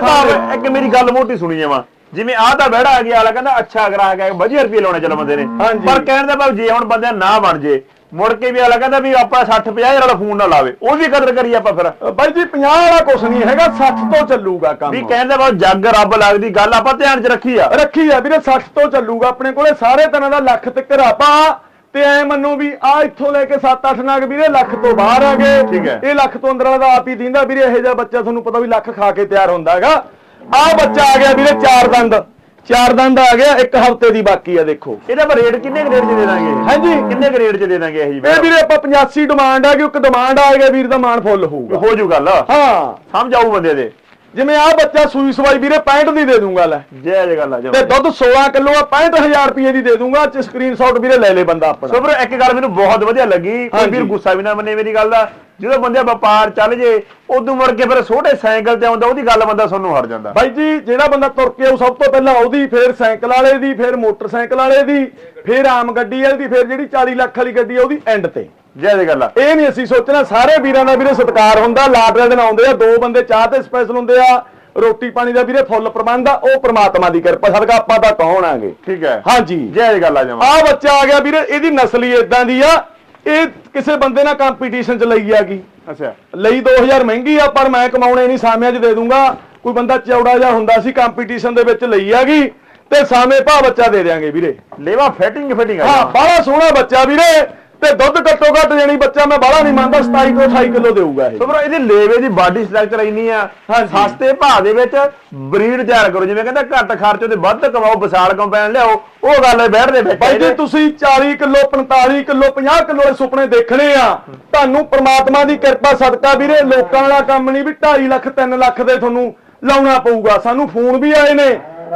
ਭਾਵ ਇੱਕ ਮੇਰੀ ਗੱਲ ਮੋਟੀ ਸੁਣੀ ਜਾਵਾਂ। ਜਿਵੇਂ ਆਹ ਤਾਂ ਵਿਹੜਾ ਆ ਗਿਆ ਵਾਲਾ ਕਹਿੰਦਾ ਅੱਛਾ ਗ੍ਰਾਹਕ ਹੈ ਵਧੀਆ ਰੁਪਏ ਲਾਉਣੇ ਚਲੋ ਬੰਦੇ ਨੇ। ਹਾਂਜੀ। ਪਰ ਕਹਿਣ ਦਾ ਭਾਵ ਜੇ ਹੁਣ ਬੰਦਾ ਨਾ ਬਣ ਜੇ ਮੁੜ ਕੇ ਵੀ ਅਗਲਾ ਕਹਿੰਦਾ ਵੀ ਆਪਾਂ 60 50 ਹਜ਼ਾਰ ਵਾਲਾ ਫੋਨ ਨਾ ਲਾਵੇ ਉਹਦੀ ਕਦਰ ਕਰੀਏ ਆਪਾਂ ਫਿਰ। ਬਾਈ ਜੀ 50 ਵਾਲਾ ਕੁਛ ਨਹੀਂ ਹੈਗਾ 60 ਤੋਂ ਚੱਲੂਗਾ ਕੰਮ। ਵੀ ਕਹਿਣ ਦਾ ਭਾਵ ਜੱਗ ਰੱਬ ਲੱਗਦੀ ਗੱਲ ਆਪਾਂ ਧਿਆਨ 'ਚ ਰੱਖੀ ਆ। ਰੱਖੀ ਆ ਵੀਰੇ 60 ਤੋਂ ਚੱਲੂਗਾ ਆਪਣੇ ਕੋਲੇ ਸਾਰੇ ਤਰ੍ਹਾਂ ਦਾ ਲੱਖ ਤੱਕ ਆਪਾਂ ਤੇ ਐ ਮੰਨੋ ਵੀ ਆ ਇੱਥੋਂ ਲੈ ਕੇ 7-8 ਨਾਗ ਵੀਰੇ ਲੱਖ ਤੋਂ ਬਾਹਰ ਆ ਗਏ। ਠੀਕ ਹੈ। ਇਹ ਲੱਖ ਤੋਂ ਅੰਦਰ ਵਾਲਾ ਤਾਂ ਆਪ ਹੀ ਦਿੰਦਾ ਵੀਰੇ ਇਹੋ ਜਿਹਾ ਬੱਚਾ ਤੁਹਾਨੂੰ ਪਤਾ ਵੀ ਲੱਖ ਖਾ ਕੇ ਤਿਆਰ ਹੁੰਦਾ ਹੈਗਾ। ਆ ਬੱਚਾ ਆ ਗਿਆ ਵੀਰੇ ਚਾਰ ਦੰਦ। ਚਾਰ ਦੰਦ ਆ ਗਿਆ ਇੱਕ ਹਫ਼ਤੇ ਦੀ ਬਾਕੀ ਆ ਦੇਖੋ। ਇਹਦਾ ਪਰ ਰੇਟ ਕਿੰਨੇ ਰੇਟ 'ਚ ਦੇ ਦਾਂਗੇ? ਹਾਂਜੀ। ਕਿੰਨੇ ਰੇਟ 'ਚ ਦੇ ਦਾਂਗੇ ਇਹ ਜੀ? ਇਹ ਵੀਰੇ ਆਪਾਂ 85 ਡਿਮਾਂਡ ਆ ਕਿ ਇੱਕ ਡਿਮਾਂਡ ਆ ਗਿਆ ਵੀਰ ਦਾ ਮਾਨ ਫੁੱਲ ਹੋਊਗਾ। ਹੋ ਜੂ ਗੱਲ। ਹਾਂ। ਸਮਝ ਆਊ ਬੰਦੇ ਦੇ। ਜਿਵੇਂ ਆ ਬੱਚਾ ਸੂਈ ਸਵਾਈ ਵੀਰੇ 65 ਦੀ ਦੇ ਦੂੰਗਾ ਲੈ। ਜੈ ਜੈ ਗੱਲ ਆ ਤੇ ਜਮਾ ਦੁੱਧ 16 ਕਿਲੋ ਆ 65000 ਰੁਪਏ ਦੀ ਦੇ ਦੂੰਗਾ ਚ ਸਕਰੀਨਸ਼ਾਟ ਵੀਰੇ ਲੈ ਲੈ ਬੰਦਾ ਆਪਣਾ। ਸੋ ਫਿਰ ਇੱਕ ਗੱਲ ਮੈਨੂੰ ਬਹੁਤ ਵਧੀਆ ਲੱਗੀ। ਕੋਈ। ਵੀਰ ਗੁੱਸਾ ਵੀ ਨਾ ਮੰਨੇ ਮੇਰੀ ਗੱਲ ਦਾ। ਜਦੋਂ ਬੰਦੇ ਵਪਾਰ ਚੱਲ ਜੇ ਉਦੋਂ ਮੁੜ ਕੇ ਫਿਰ ਛੋਟੇ ਸਾਈਕਲ ਤੇ ਆਉਂਦਾ ਉਹਦੀ ਗੱਲ ਬੰਦਾ ਸੁਣਨੋਂ ਹਟ ਜਾਂਦਾ। ਬਾਈ ਜੀ ਜਿਹੜਾ ਬੰਦਾ ਤੁਰ ਕੇ ਆਊ ਸਭ ਤੋਂ ਪਹਿਲਾਂ ਉਹਦੀ ਫਿਰ ਸਾਈਕਲ ਵਾਲੇ ਦੀ ਫਿਰ ਮੋਟਰਸਾਈਕਲ ਵਾਲੇ ਦੀ ਫਿਰ ਆਮ ਗੱਡੀ ਵਾਲੇ ਦੀ ਫਿਰ ਜਿਹੜੀ 40 ਲੱਖ ਵਾਲੀ ਗੱਡੀ ਆ ਉਹਦੀ ਐਂਡ ਤੇ। ਜੈ ਜੈ ਗੱਲ ਆ। ਇਹ ਨਹੀਂ ਅਸੀਂ ਸੋਚਣਾ ਸਾਰੇ ਵੀਰਾਂ ਦਾ ਵੀਰੇ ਸਤਿਕਾਰ ਹੁੰਦਾ ਲਾਟਰੇ ਦਿਨ ਆਉਂਦੇ ਆ ਦੋ ਬੰਦੇ ਚਾਹ ਤੇ ਸਪੈਸ਼ਲ ਹੁੰਦੇ ਆ ਰੋਟੀ ਪਾਣੀ ਦਾ ਵੀਰੇ ਫੁੱਲ ਪ੍ਰਬੰਧ ਆ ਉਹ ਪ੍ਰਮਾਤਮਾ ਦੀ ਕਿਰਪਾ ਸਦਕਾ ਆਪਾਂ ਤਾਂ ਕੌਣ ਆਂਗੇ ਠੀਕ ਹੈ। ਹਾਂਜੀ। ਜੈ ਜੈ ਗੱਲ ਆ ਜਮਾ। ਆ ਬੱਚਾ ਆ ਗਿਆ ਵੀਰੇ ਇਹਦੀ ਨਸਲ ਇਦਾਂ ਦੀ ਆ ਇਹ ਕਿਸੇ ਬੰਦੇ ਨਾਲ ਕੰਪੀਟੀਸ਼ਨ ਚ ਲਈ ਆ ਗਈ ਅੱਛਾ। ਲਈ 2000 ਮਹਿੰਗੀ ਆ ਪਰ ਮੈਂ ਕਮਾਉਣੇ ਨਹੀਂ ਸਾਮਿਆਂ 'ਚ ਦੇ ਦੂੰਗਾ। ਕੋਈ ਬੰਦਾ ਚੌੜਾ ਜਿਹਾ ਹੁੰਦਾ ਸੀ ਕੰਪੀਟੀਸ਼ਨ ਦੇ ਵਿੱਚ ਲਈ ਆਗੀ ਤੇ ਸਾਮੇ ਭਾ ਬੱਚਾ ਦੇ ਦਿਆਂਗੇ ਵੀਰੇ। ਲੇਵਾ ਫਿਟਿੰਗ ਫਿਟਿੰਗ ਆ। ਹਾਂ। ਬੜਾ ਸੋਹਣਾ ਬੱਚਾ ਵੀਰੇ। ਤੇ ਦੁੱਧ ਘੱਟੋ ਘੱਟ ਜਾਣੀ ਬੱਚਾ ਮੈਂ ਬਾਹਲਾ ਨਹੀਂ ਮੰਨਦਾ 27 ਤੋਂ 28 ਕਿਲੋ ਦੇਊਗਾ ਇਹ। ਸੋ ਫਿਰ ਇਹਦੀ ਲੇਵੇ ਦੀ ਬਾਡੀ ਸਟਰਕਚਰ ਇੰਨੀ ਆ। ਸਸਤੇ ਭਾਅ ਦੇ ਵਿੱਚ ਬਰੀਡ ਤਿਆਰ ਕਰੋ ਜਿਵੇਂ ਕਹਿੰਦਾ ਘੱਟ ਖਰਚ ਤੇ ਵੱਧ ਕਮਾਓ ਵਿਸ਼ਾਲ ਕੰਪੈਨ ਲਿਆਓ ਉਹ ਗੱਲ ਹੈ ਬੈਠ ਦੇ ਵਿੱਚ ਬਾਈ ਜੀ ਤੁਸੀਂ 40 ਕਿਲੋ 45 ਕਿਲੋ 50 ਕਿਲੋ ਦੇ ਸੁਪਨੇ ਦੇਖਣੇ ਆ। ਤੁਹਾਨੂੰ ਪ੍ਰਮਾਤਮਾ ਦੀ ਕਿਰਪਾ ਸਦਕਾ ਵੀਰੇ ਲੋਕਾਂ ਵਾਲਾ ਕੰਮ ਨਹੀਂ ਵੀ 2.5 ਲੱਖ 3 ਲੱਖ ਦੇ ਤੁਹਾਨੂੰ ਲਾਉਣਾ ਪਊਗਾ। ਸਾਨੂੰ ਫੋਨ ਵੀ ਆਏ ਨੇ।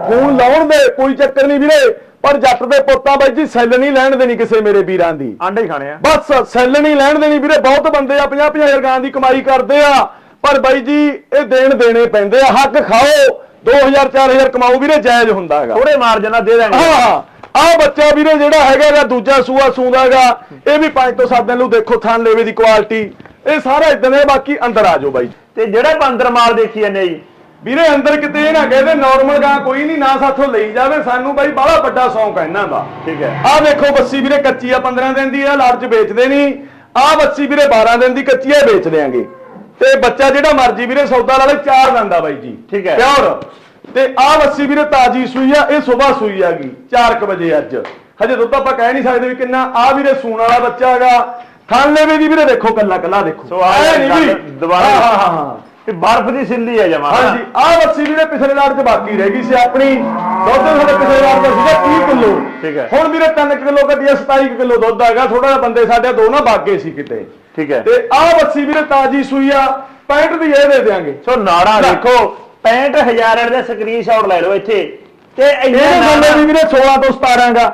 ਫੋਨ ਲਾਉਣ ਦੇ ਕੋਈ ਚੱਕਰ ਨਹੀਂ ਵੀਰੇ। ਪਰ ਜੱਟ ਦੇ ਪੁੱਤਾਂ ਬਾਈ ਜੀ ਸੈੱਲ ਨਹੀਂ ਲੈਣ ਦੇਣੀ ਕਿਸੇ ਮੇਰੇ ਵੀਰਾਂ ਦੀ। ਆਂਡੇ ਹੀ ਖਾਣੇ ਆ। ਬਸ ਸੈੱਲ ਨਹੀਂ ਲੈਣ ਦੇਣੀ ਵੀਰੇ ਬਹੁਤ ਬੰਦੇ ਆ 50 50 ਹਜ਼ਾਰ ਦੀ ਕਮਾਈ ਕਰਦੇ ਆ। ਪਰ ਬਾਈ ਜੀ ਇਹ ਦੇਣ ਦੇਣੇ ਪੈਂਦੇ ਆ ਹੱਕ ਖਾਓ। 2000 4000 ਕਮਾਓ ਵੀਰੇ ਜਾਇਜ਼ ਹੁੰਦਾ ਹੈਗਾ। ਥੋੜੇ ਮਾਰਜਨ ਨਾਲ ਦੇ ਦਾਂਗੇ ਹਾਂ ਆ ਬੱਚਾ ਵੀਰੇ ਜਿਹੜਾ ਹੈਗਾ ਇਹਦਾ ਦੂਜਾ ਸੂਆ ਸੂੰਦਾਗਾ ਇਹ ਵੀ 5 ਤੋਂ 7 ਦਿਨ ਨੂੰ ਦੇਖੋ ਥਣ ਲੇਵੇ ਦੀ ਕੁਆਲਿਟੀ ਇਹ ਸਾਰਾ ਇਦਾਂ ਦੇ ਬਾਕੀ ਅੰਦਰ ਆ ਜਾਓ ਬਾਈ ਤੇ ਜਿਹੜੇ ਬੰਦਰ ਮਾਲ ਦੇਖੀ ਜਾਂਦੇ ਜੀ ਵੀਰੇ ਅੰਦਰ ਕਿਤੇ ਇਹ ਨਾ ਕਹਦੇ ਨਾਰਮਲ ਗਾਂ ਕੋਈ ਨਹੀਂ ਨਾ ਸਾਥੋਂ ਲਈ ਜਾਵੇ। ਸਾਨੂੰ ਬਾਈ ਬੜਾ ਵੱਡਾ ਸ਼ੌਂਕ ਹੈ ਇਹਨਾਂ ਦਾ। ਠੀਕ ਹੈ। ਆਹ ਦੇਖੋ ਬੱਸੀ ਵੀਰੇ ਕੱਚੀ ਆ 15 ਦਿਨ ਦੀ ਆ ਲਾਰਜ ਵੇਚਦੇ ਨਹੀਂ ਆਹ ਬੱਸੀ ਵੀਰੇ 12 ਦਿਨ ਦੀ ਕੱਚੀ ਆ ਵੇਚ ਦਿਆਂਗੇ। ਤੇ ਬੱਚਾ ਜਿਹੜਾ ਮਰਜ਼ੀ ਵੀਰੇ ਸੌਦਾ ਲਾ ਲੈ ਚਾਰ ਦਿੰਦਾ ਬਾਈ ਜੀ। ਠੀਕ ਹੈ। ਪਿਓਰ ਤੇ ਆਹ ਬੱਸੀ ਵੀਰੇ ਤਾਜੀ ਸੂਈ ਆ ਇਹ ਸਵੇਰ ਸੂਈ ਆਗੀ 4:00 ਵਜੇ ਅੱਜ। ਹਜੇ ਦੁੱਧ ਆਪਾਂ ਕਹਿ ਨਹੀਂ ਸਕਦੇ ਵੀ ਕਿੰਨਾ। ਆਹ ਵੀਰੇ ਸੂਣ ਵਾਲਾ ਬੱਚਾ ਹੈਗਾ। ਥਣ ਲੈਵੇ ਦੀ ਵੀਰੇ ਦੇਖੋ ਕੱਲਾ ਕੱਲਾ ਦੇਖੋ ਐ ਨੀ ਗੱਲ ਵੀ- ਦੁਬਾਰਾ ਹਾਂ ਹਾਂ ਹਾਂ, ਹਾਂ ਤੇ ਬਰਫ਼ ਦੀ ਸਿੱਲੀ ਹੈ ਜਮਾ। ਹਾਂਜੀ ਆਹ ਬੱਸੀ ਵੀਰੇ ਪਿਛਲੇ ਲਾੜ ਚ ਬਾਕੀ ਰਹਿ ਗਈ ਸੀ ਆਪਣੀ ਦੁੱਧ ਸਾਡੇ ਪਿਛਲੇ ਲਾੜ ਦਾ ਸੀਗਾ 30 ਕਿਲੋ। ਠੀਕ ਹੈ। ਹੁਣ ਵੀਰੇ 3 ਕਿਲੋ ਕੱਢਿਆ 27 ਕਿਲੋ ਦੁੱਧ ਹੈਗਾ ਥੋੜਾ ਜਿਹਾ ਬੰਦੇ ਸਾਡੇ ਦੋ ਨਾ ਬਾਗੇ ਸੀ ਕਿਤੇ। ਠੀਕ ਹੈ। ਤੇ ਆਹ ਬੱਸੀ ਵੀਰੇ ਤਾਜੀ ਸੂਈ ਆ 65 ਦੀ ਇਹ ਦੇ ਦਿਆਂਗੇ। ਸੋ ਨਾੜਾ। ਦੇਖੋ 65000 ਦੇ ਸਕਰੀਨਸ਼ਾਟ ਲੈ ਲਓ ਇੱਥੇ। ਤੇ ਇਹ ਬੰਦੇ ਦੀ ਵੀਰੇ 16 ਤੋਂ 17 ਗਾ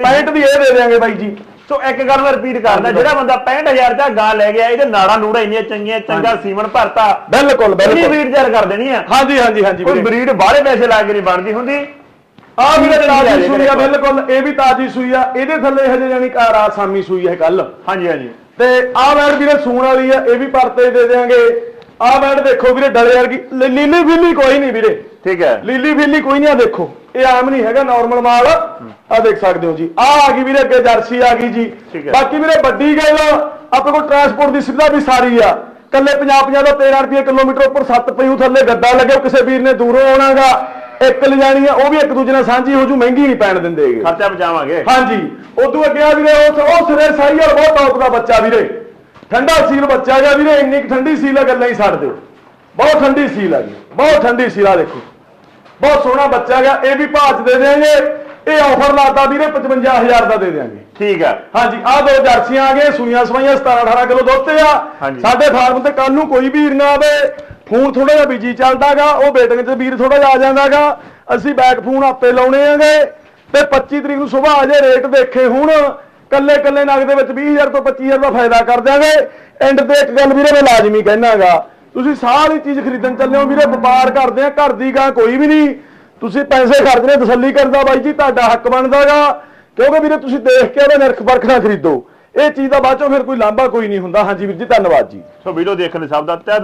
65 ਦੀ ਇਹ ਦੇ ਦਿਆਂਗੇ ਬਾਈ ਜੀ। ਸੋ ਇੱਕ ਗੱਲ ਮੈਂ ਰਿਪੀਟ ਕਰਦਾ ਜਿਹੜਾ ਬੰਦਾ 65000 ਦਾ ਗਾਂ ਲੈ ਗਿਆ ਇਹਦੇ ਨਾੜਾ ਨੂੜਾ ਇੰਨੀਆਂ ਚੰਗੀਆਂ ਚੰਗਾ ਸੀਮਨ ਭਰਤਾ। ਬਿਲਕੁਲ ਬਿਲਕੁਲ। ਬਰੀਡ ਤਿਆਰ ਕਰ ਦੇਣੀ ਆ। ਹਾਂਜੀ ਹਾਂਜੀ ਹਾਂਜੀ ਕੋਈ ਬਰੀਡ ਬਾਹਲੇ ਪੈਸੇ ਲਾ ਕੇ ਨਹੀਂ ਬਣਦੀ ਹੁੰਦੀ। ਆ ਕੀ ਤਾਜੀ ਸੂਈ ਆ ਬਿਲਕੁਲ ਇਹ ਵੀ ਤਾਜੀ ਸੂਈ ਆ। ਇਹਦੇ ਥੱਲੇ ਹਜੇ ਜਾਨੀ ਆ ਸਾਮੀ ਸੂਈ ਹੈ ਕੱਲ ਹਾਂਜੀ ਹਾਂਜੀ। ਤੇ ਆ ਵੈੜ ਵੀਰੇ ਸੂਣ ਵਾਲੀ ਆ ਇਹ ਵੀ ਪਰਤੇ ਦੇ ਦੇਾਂਗੇ ਆ ਵੈੜ ਦੇਖੋ ਵੀਰੇ ਡਲੇ ਵਰਗੀ ਲੀਲੀ ਫਿੱਲੀ ਕੋਈ ਨਹੀਂ ਵੀਰੇ। ਠੀਕ ਹੈ। ਲੀਲੀ ਫਿੱਲੀ ਕੋਈ ਨਹੀਂ ਆ ਦੇਖੋ। ਇਹ ਆਮ ਨਹੀਂ ਹੈਗਾ ਨਾਰਮਲ ਮਾਲ। ਆ ਦੇਖ ਸਕਦੇ ਹੋ ਜੀ। ਆ ਆ ਗਈ ਵੀਰੇ ਅੱਗੇ ਜਰਸੀ ਆ ਗਈ ਜੀ। ਬਾਕੀ ਵੀਰੇ ਵੱਡੀ ਗੱਲ ਆਪਣੇ ਕੋਲ ਟਰਾਂਸਪੋਰਟ ਦੀ ਸੁਵਿਧਾ ਵੀ ਸਾਰੀ ਆ। ਕੱਲੇ 50 50 ਦਾ 13 ਰੁਪਏ ਕਿਲੋਮੀਟਰ ਉੱਪਰ 7 ਪਈੂ ਥੱਲੇ ਗੱਦਾ ਲੱਗੇ ਕਿਸੇ ਵੀਰ ਨੇ ਦੂਰੋਂ ਆਉਣਾਗਾ। ਇੱਕ ਲਿਜਾਣੀ ਆ ਉਹ ਵੀ ਇੱਕ ਦੂਜੇ ਨਾਲ ਸਾਂਝੀ ਹੋ ਜੂ ਮਹਿੰਗੀ ਨਹੀਂ ਪੈਣ ਦਿੰਦੇਗੇ ਖਰਚਾ ਬਚਾਵਾਂਗੇ। ਹਾਂਜੀ। ਉਦੋਂ ਅੱਗੇ ਆ ਵੀਰੇ ਉਸ ਉਹ ਸਿਰੇ ਸਾਈ ਵਾਲਾ ਬਹੁਤ ਟੌਪ ਦਾ ਬੱਚਾ ਵੀਰੇ। ਠੰਡਾ ਸੀਲ ਬੱਚਾ ਗਿਆ ਵੀਰੇ ਇੰਨੀ ਠੰਡੀ ਸੀਲ ਆ ਗੱਲਾਂ ਹੀ ਛੱਡ ਦਿਓ। ਬਹੁਤ ਠੰਡੀ ਸੀਲ ਆ ਜੀ। ਬਹੁਤ ਠੰਡੀ ਸੀਲ ਆ ਦੇਖੋ। ਬਹੁਤ ਸੋਹਣਾ ਬੱਚਾ ਗਿਆ ਇਹ ਵੀ ਭਾਜ ਦੇ ਦੇਾਂਗੇ ਇਹ ਆਫਰ ਲਾਤਾ ਵੀਰੇ 55000 ਦਾ ਦੇ ਦੇਾਂਗੇ ਠੀਕ ਹੈ ਹਾਂਜੀ ਆਹ ਦੋ ਜਰਸੀਆਂ ਆ ਗਏ ਸੂਈਆਂ ਸਵਾਈਆਂ 17 18 ਕਿਲੋ ਦੁੱਧ ਤੇ ਆ। ਸਾਡੇ ਫਾਰਮ ਤੇ ਕੱਲ ਨੂੰ ਕੋਈ ਵੀਰ ਨਾ ਆਵੇ। ਫੋਨ ਥੋੜਾ ਜਿਹਾ ਬਿਜ਼ੀ ਚੱਲਦਾਗਾ ਉਹ ਬੇਟੇ ਤੇ ਵੀਰ ਥੋੜਾ ਜਿਹਾ ਆ ਜਾਂਦਾਗਾ। ਅਸੀਂ ਬੈਕ ਫੋਨ ਆਪੇ ਲਾਉਣੇ ਆਂਗੇ। ਤੇ 25 ਤਰੀਕ ਨੂੰ ਸਵੇਰ ਆ ਜੇ ਰੇਟ ਦੇਖੇ ਹੁਣ। ਕੱਲੇ ਕੱਲੇ ਨਗ ਦੇ ਵਿੱਚ 20000 ਤੋਂ 25000 ਦਾ ਫਾਇਦਾ ਕਰ ਦਿਆਂਗੇ। ਐਂਡ ਤੇ ਇੱਕ ਗੱਲ ਵੀਰੇ ਮੈਂ ਲਾਜ਼ਮੀ ਕਹਿਣਾਗਾ। ਤੁਸੀਂ ਸਾਰੀ ਚੀਜ਼ ਖਰੀਦਣ ਚੱਲੇ ਹੋ ਵੀਰੇ, ਵਪਾਰ ਕਰਦੇ ਆ, ਘਰ ਦੀ ਗਾਂ ਕੋਈ ਵੀ ਨਹੀਂ। ਤੁਸੀਂ ਪੈਸੇ ਖਰਚਣੇ, ਤਸੱਲੀ ਕਰਦਾ ਬਾਈ ਜੀ, ਤੁਹਾਡਾ ਹੱਕ ਬਣਦਾਗਾ। ਕਿਉਂਕਿ ਵੀਰੇ, ਤੁਸੀਂ ਦੇਖ ਕੇ ਉਹਦਾ ਨਿਰਖ ਪਰਖ ਨਾ ਖਰੀਦੋ। ਇਹ ਚੀਜ਼ ਦਾ ਬਾਅਦ ਚੋਂ ਫਿਰ ਕੋਈ ਲਾਂਭਾ ਕੋਈ ਨਹੀਂ ਹੁੰਦਾ। ਹਾਂਜੀ ਵੀਰ ਜੀ, ਧੰਨਵਾਦ ਜੀ। ਸੋ ਵੀਡੀਓ ਦੇਖਣ ਲਈ ਸਭ ਦਾ ਤਹਿ